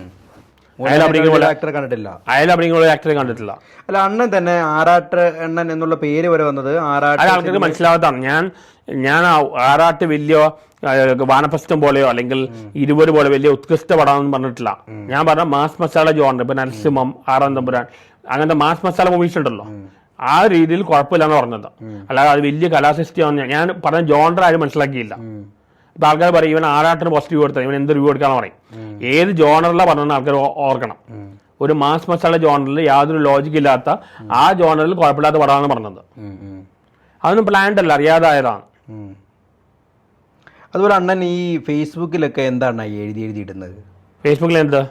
അയാൾ അഭിനയിക്കുന്ന ആക്ടറെ കണ്ടിട്ടില്ല. അയാൾ അഭിനയിക്കുന്ന ആക്ടറെ കണ്ടിട്ടില്ല. അല്ല അണ്ണൻ തന്നെ ആറാട്ട് എണ്ണൻ എന്നുള്ള പേര് വരെ വന്നത് ആറാട്ട് ആൾക്കാർക്ക് മനസ്സിലാവാത്തതാണ്. ഞാൻ ഞാൻ ആറാട്ട് വലിയ വാനഫസ്റ്റം വാനപ്രസ്ഥം പോലെയോ അല്ലെങ്കിൽ ഇരുവര് പോലെ വലിയ ഉത്കൃഷ്ട പടമെന്ന് പറഞ്ഞിട്ടില്ല. ഞാൻ പറഞ്ഞ മാസ് മസാല ജോണ്ട് ഇപ്പൊ നരസിംഹം ആറാം തമ്പുരാൻ അങ്ങനത്തെ മാസ് മസാല മൂവീസ് ഉണ്ടല്ലോ. ആ രീതിയിൽ കുഴപ്പമില്ലാന്ന് പറഞ്ഞത്. അല്ലാതെ അത് വലിയ കലാസൃഷ്ടിയാണ് ഞാൻ പറഞ്ഞ ജോണ്ടർ ആരും മനസ്സിലാക്കിയില്ല. ഇപ്പൊ ആൾക്കാർ പറയും ഇവൻ ആറാട്ടിന് പോസിറ്റീവ് കൊടുത്താൽ ഇവൻ എന്ത് റിവ്യൂ കൊടുക്കാന്ന് പറയും. ഏത് ജോണറിലാണ് പറഞ്ഞ ആൾക്കാർ ഓർക്കണം. ഒരു മാസ് മസാല ജോണറിൽ യാതൊരു ലോജിക് ഇല്ലാത്ത ആ ജോണറിൽ കുഴപ്പമില്ലാത്ത പടമാണ് പറഞ്ഞത്. അതൊന്നും പ്ലാൻഡ് അല്ല അറിയാതായതാണ്. അതുപോലെ അണ്ണൻ ഈ ഫേസ്ബുക്കിലൊക്കെ എന്താണ് എഴുതി എഴുതി ഇടുന്നത് ഫേസ്ബുക്കിൽ എന്ത്?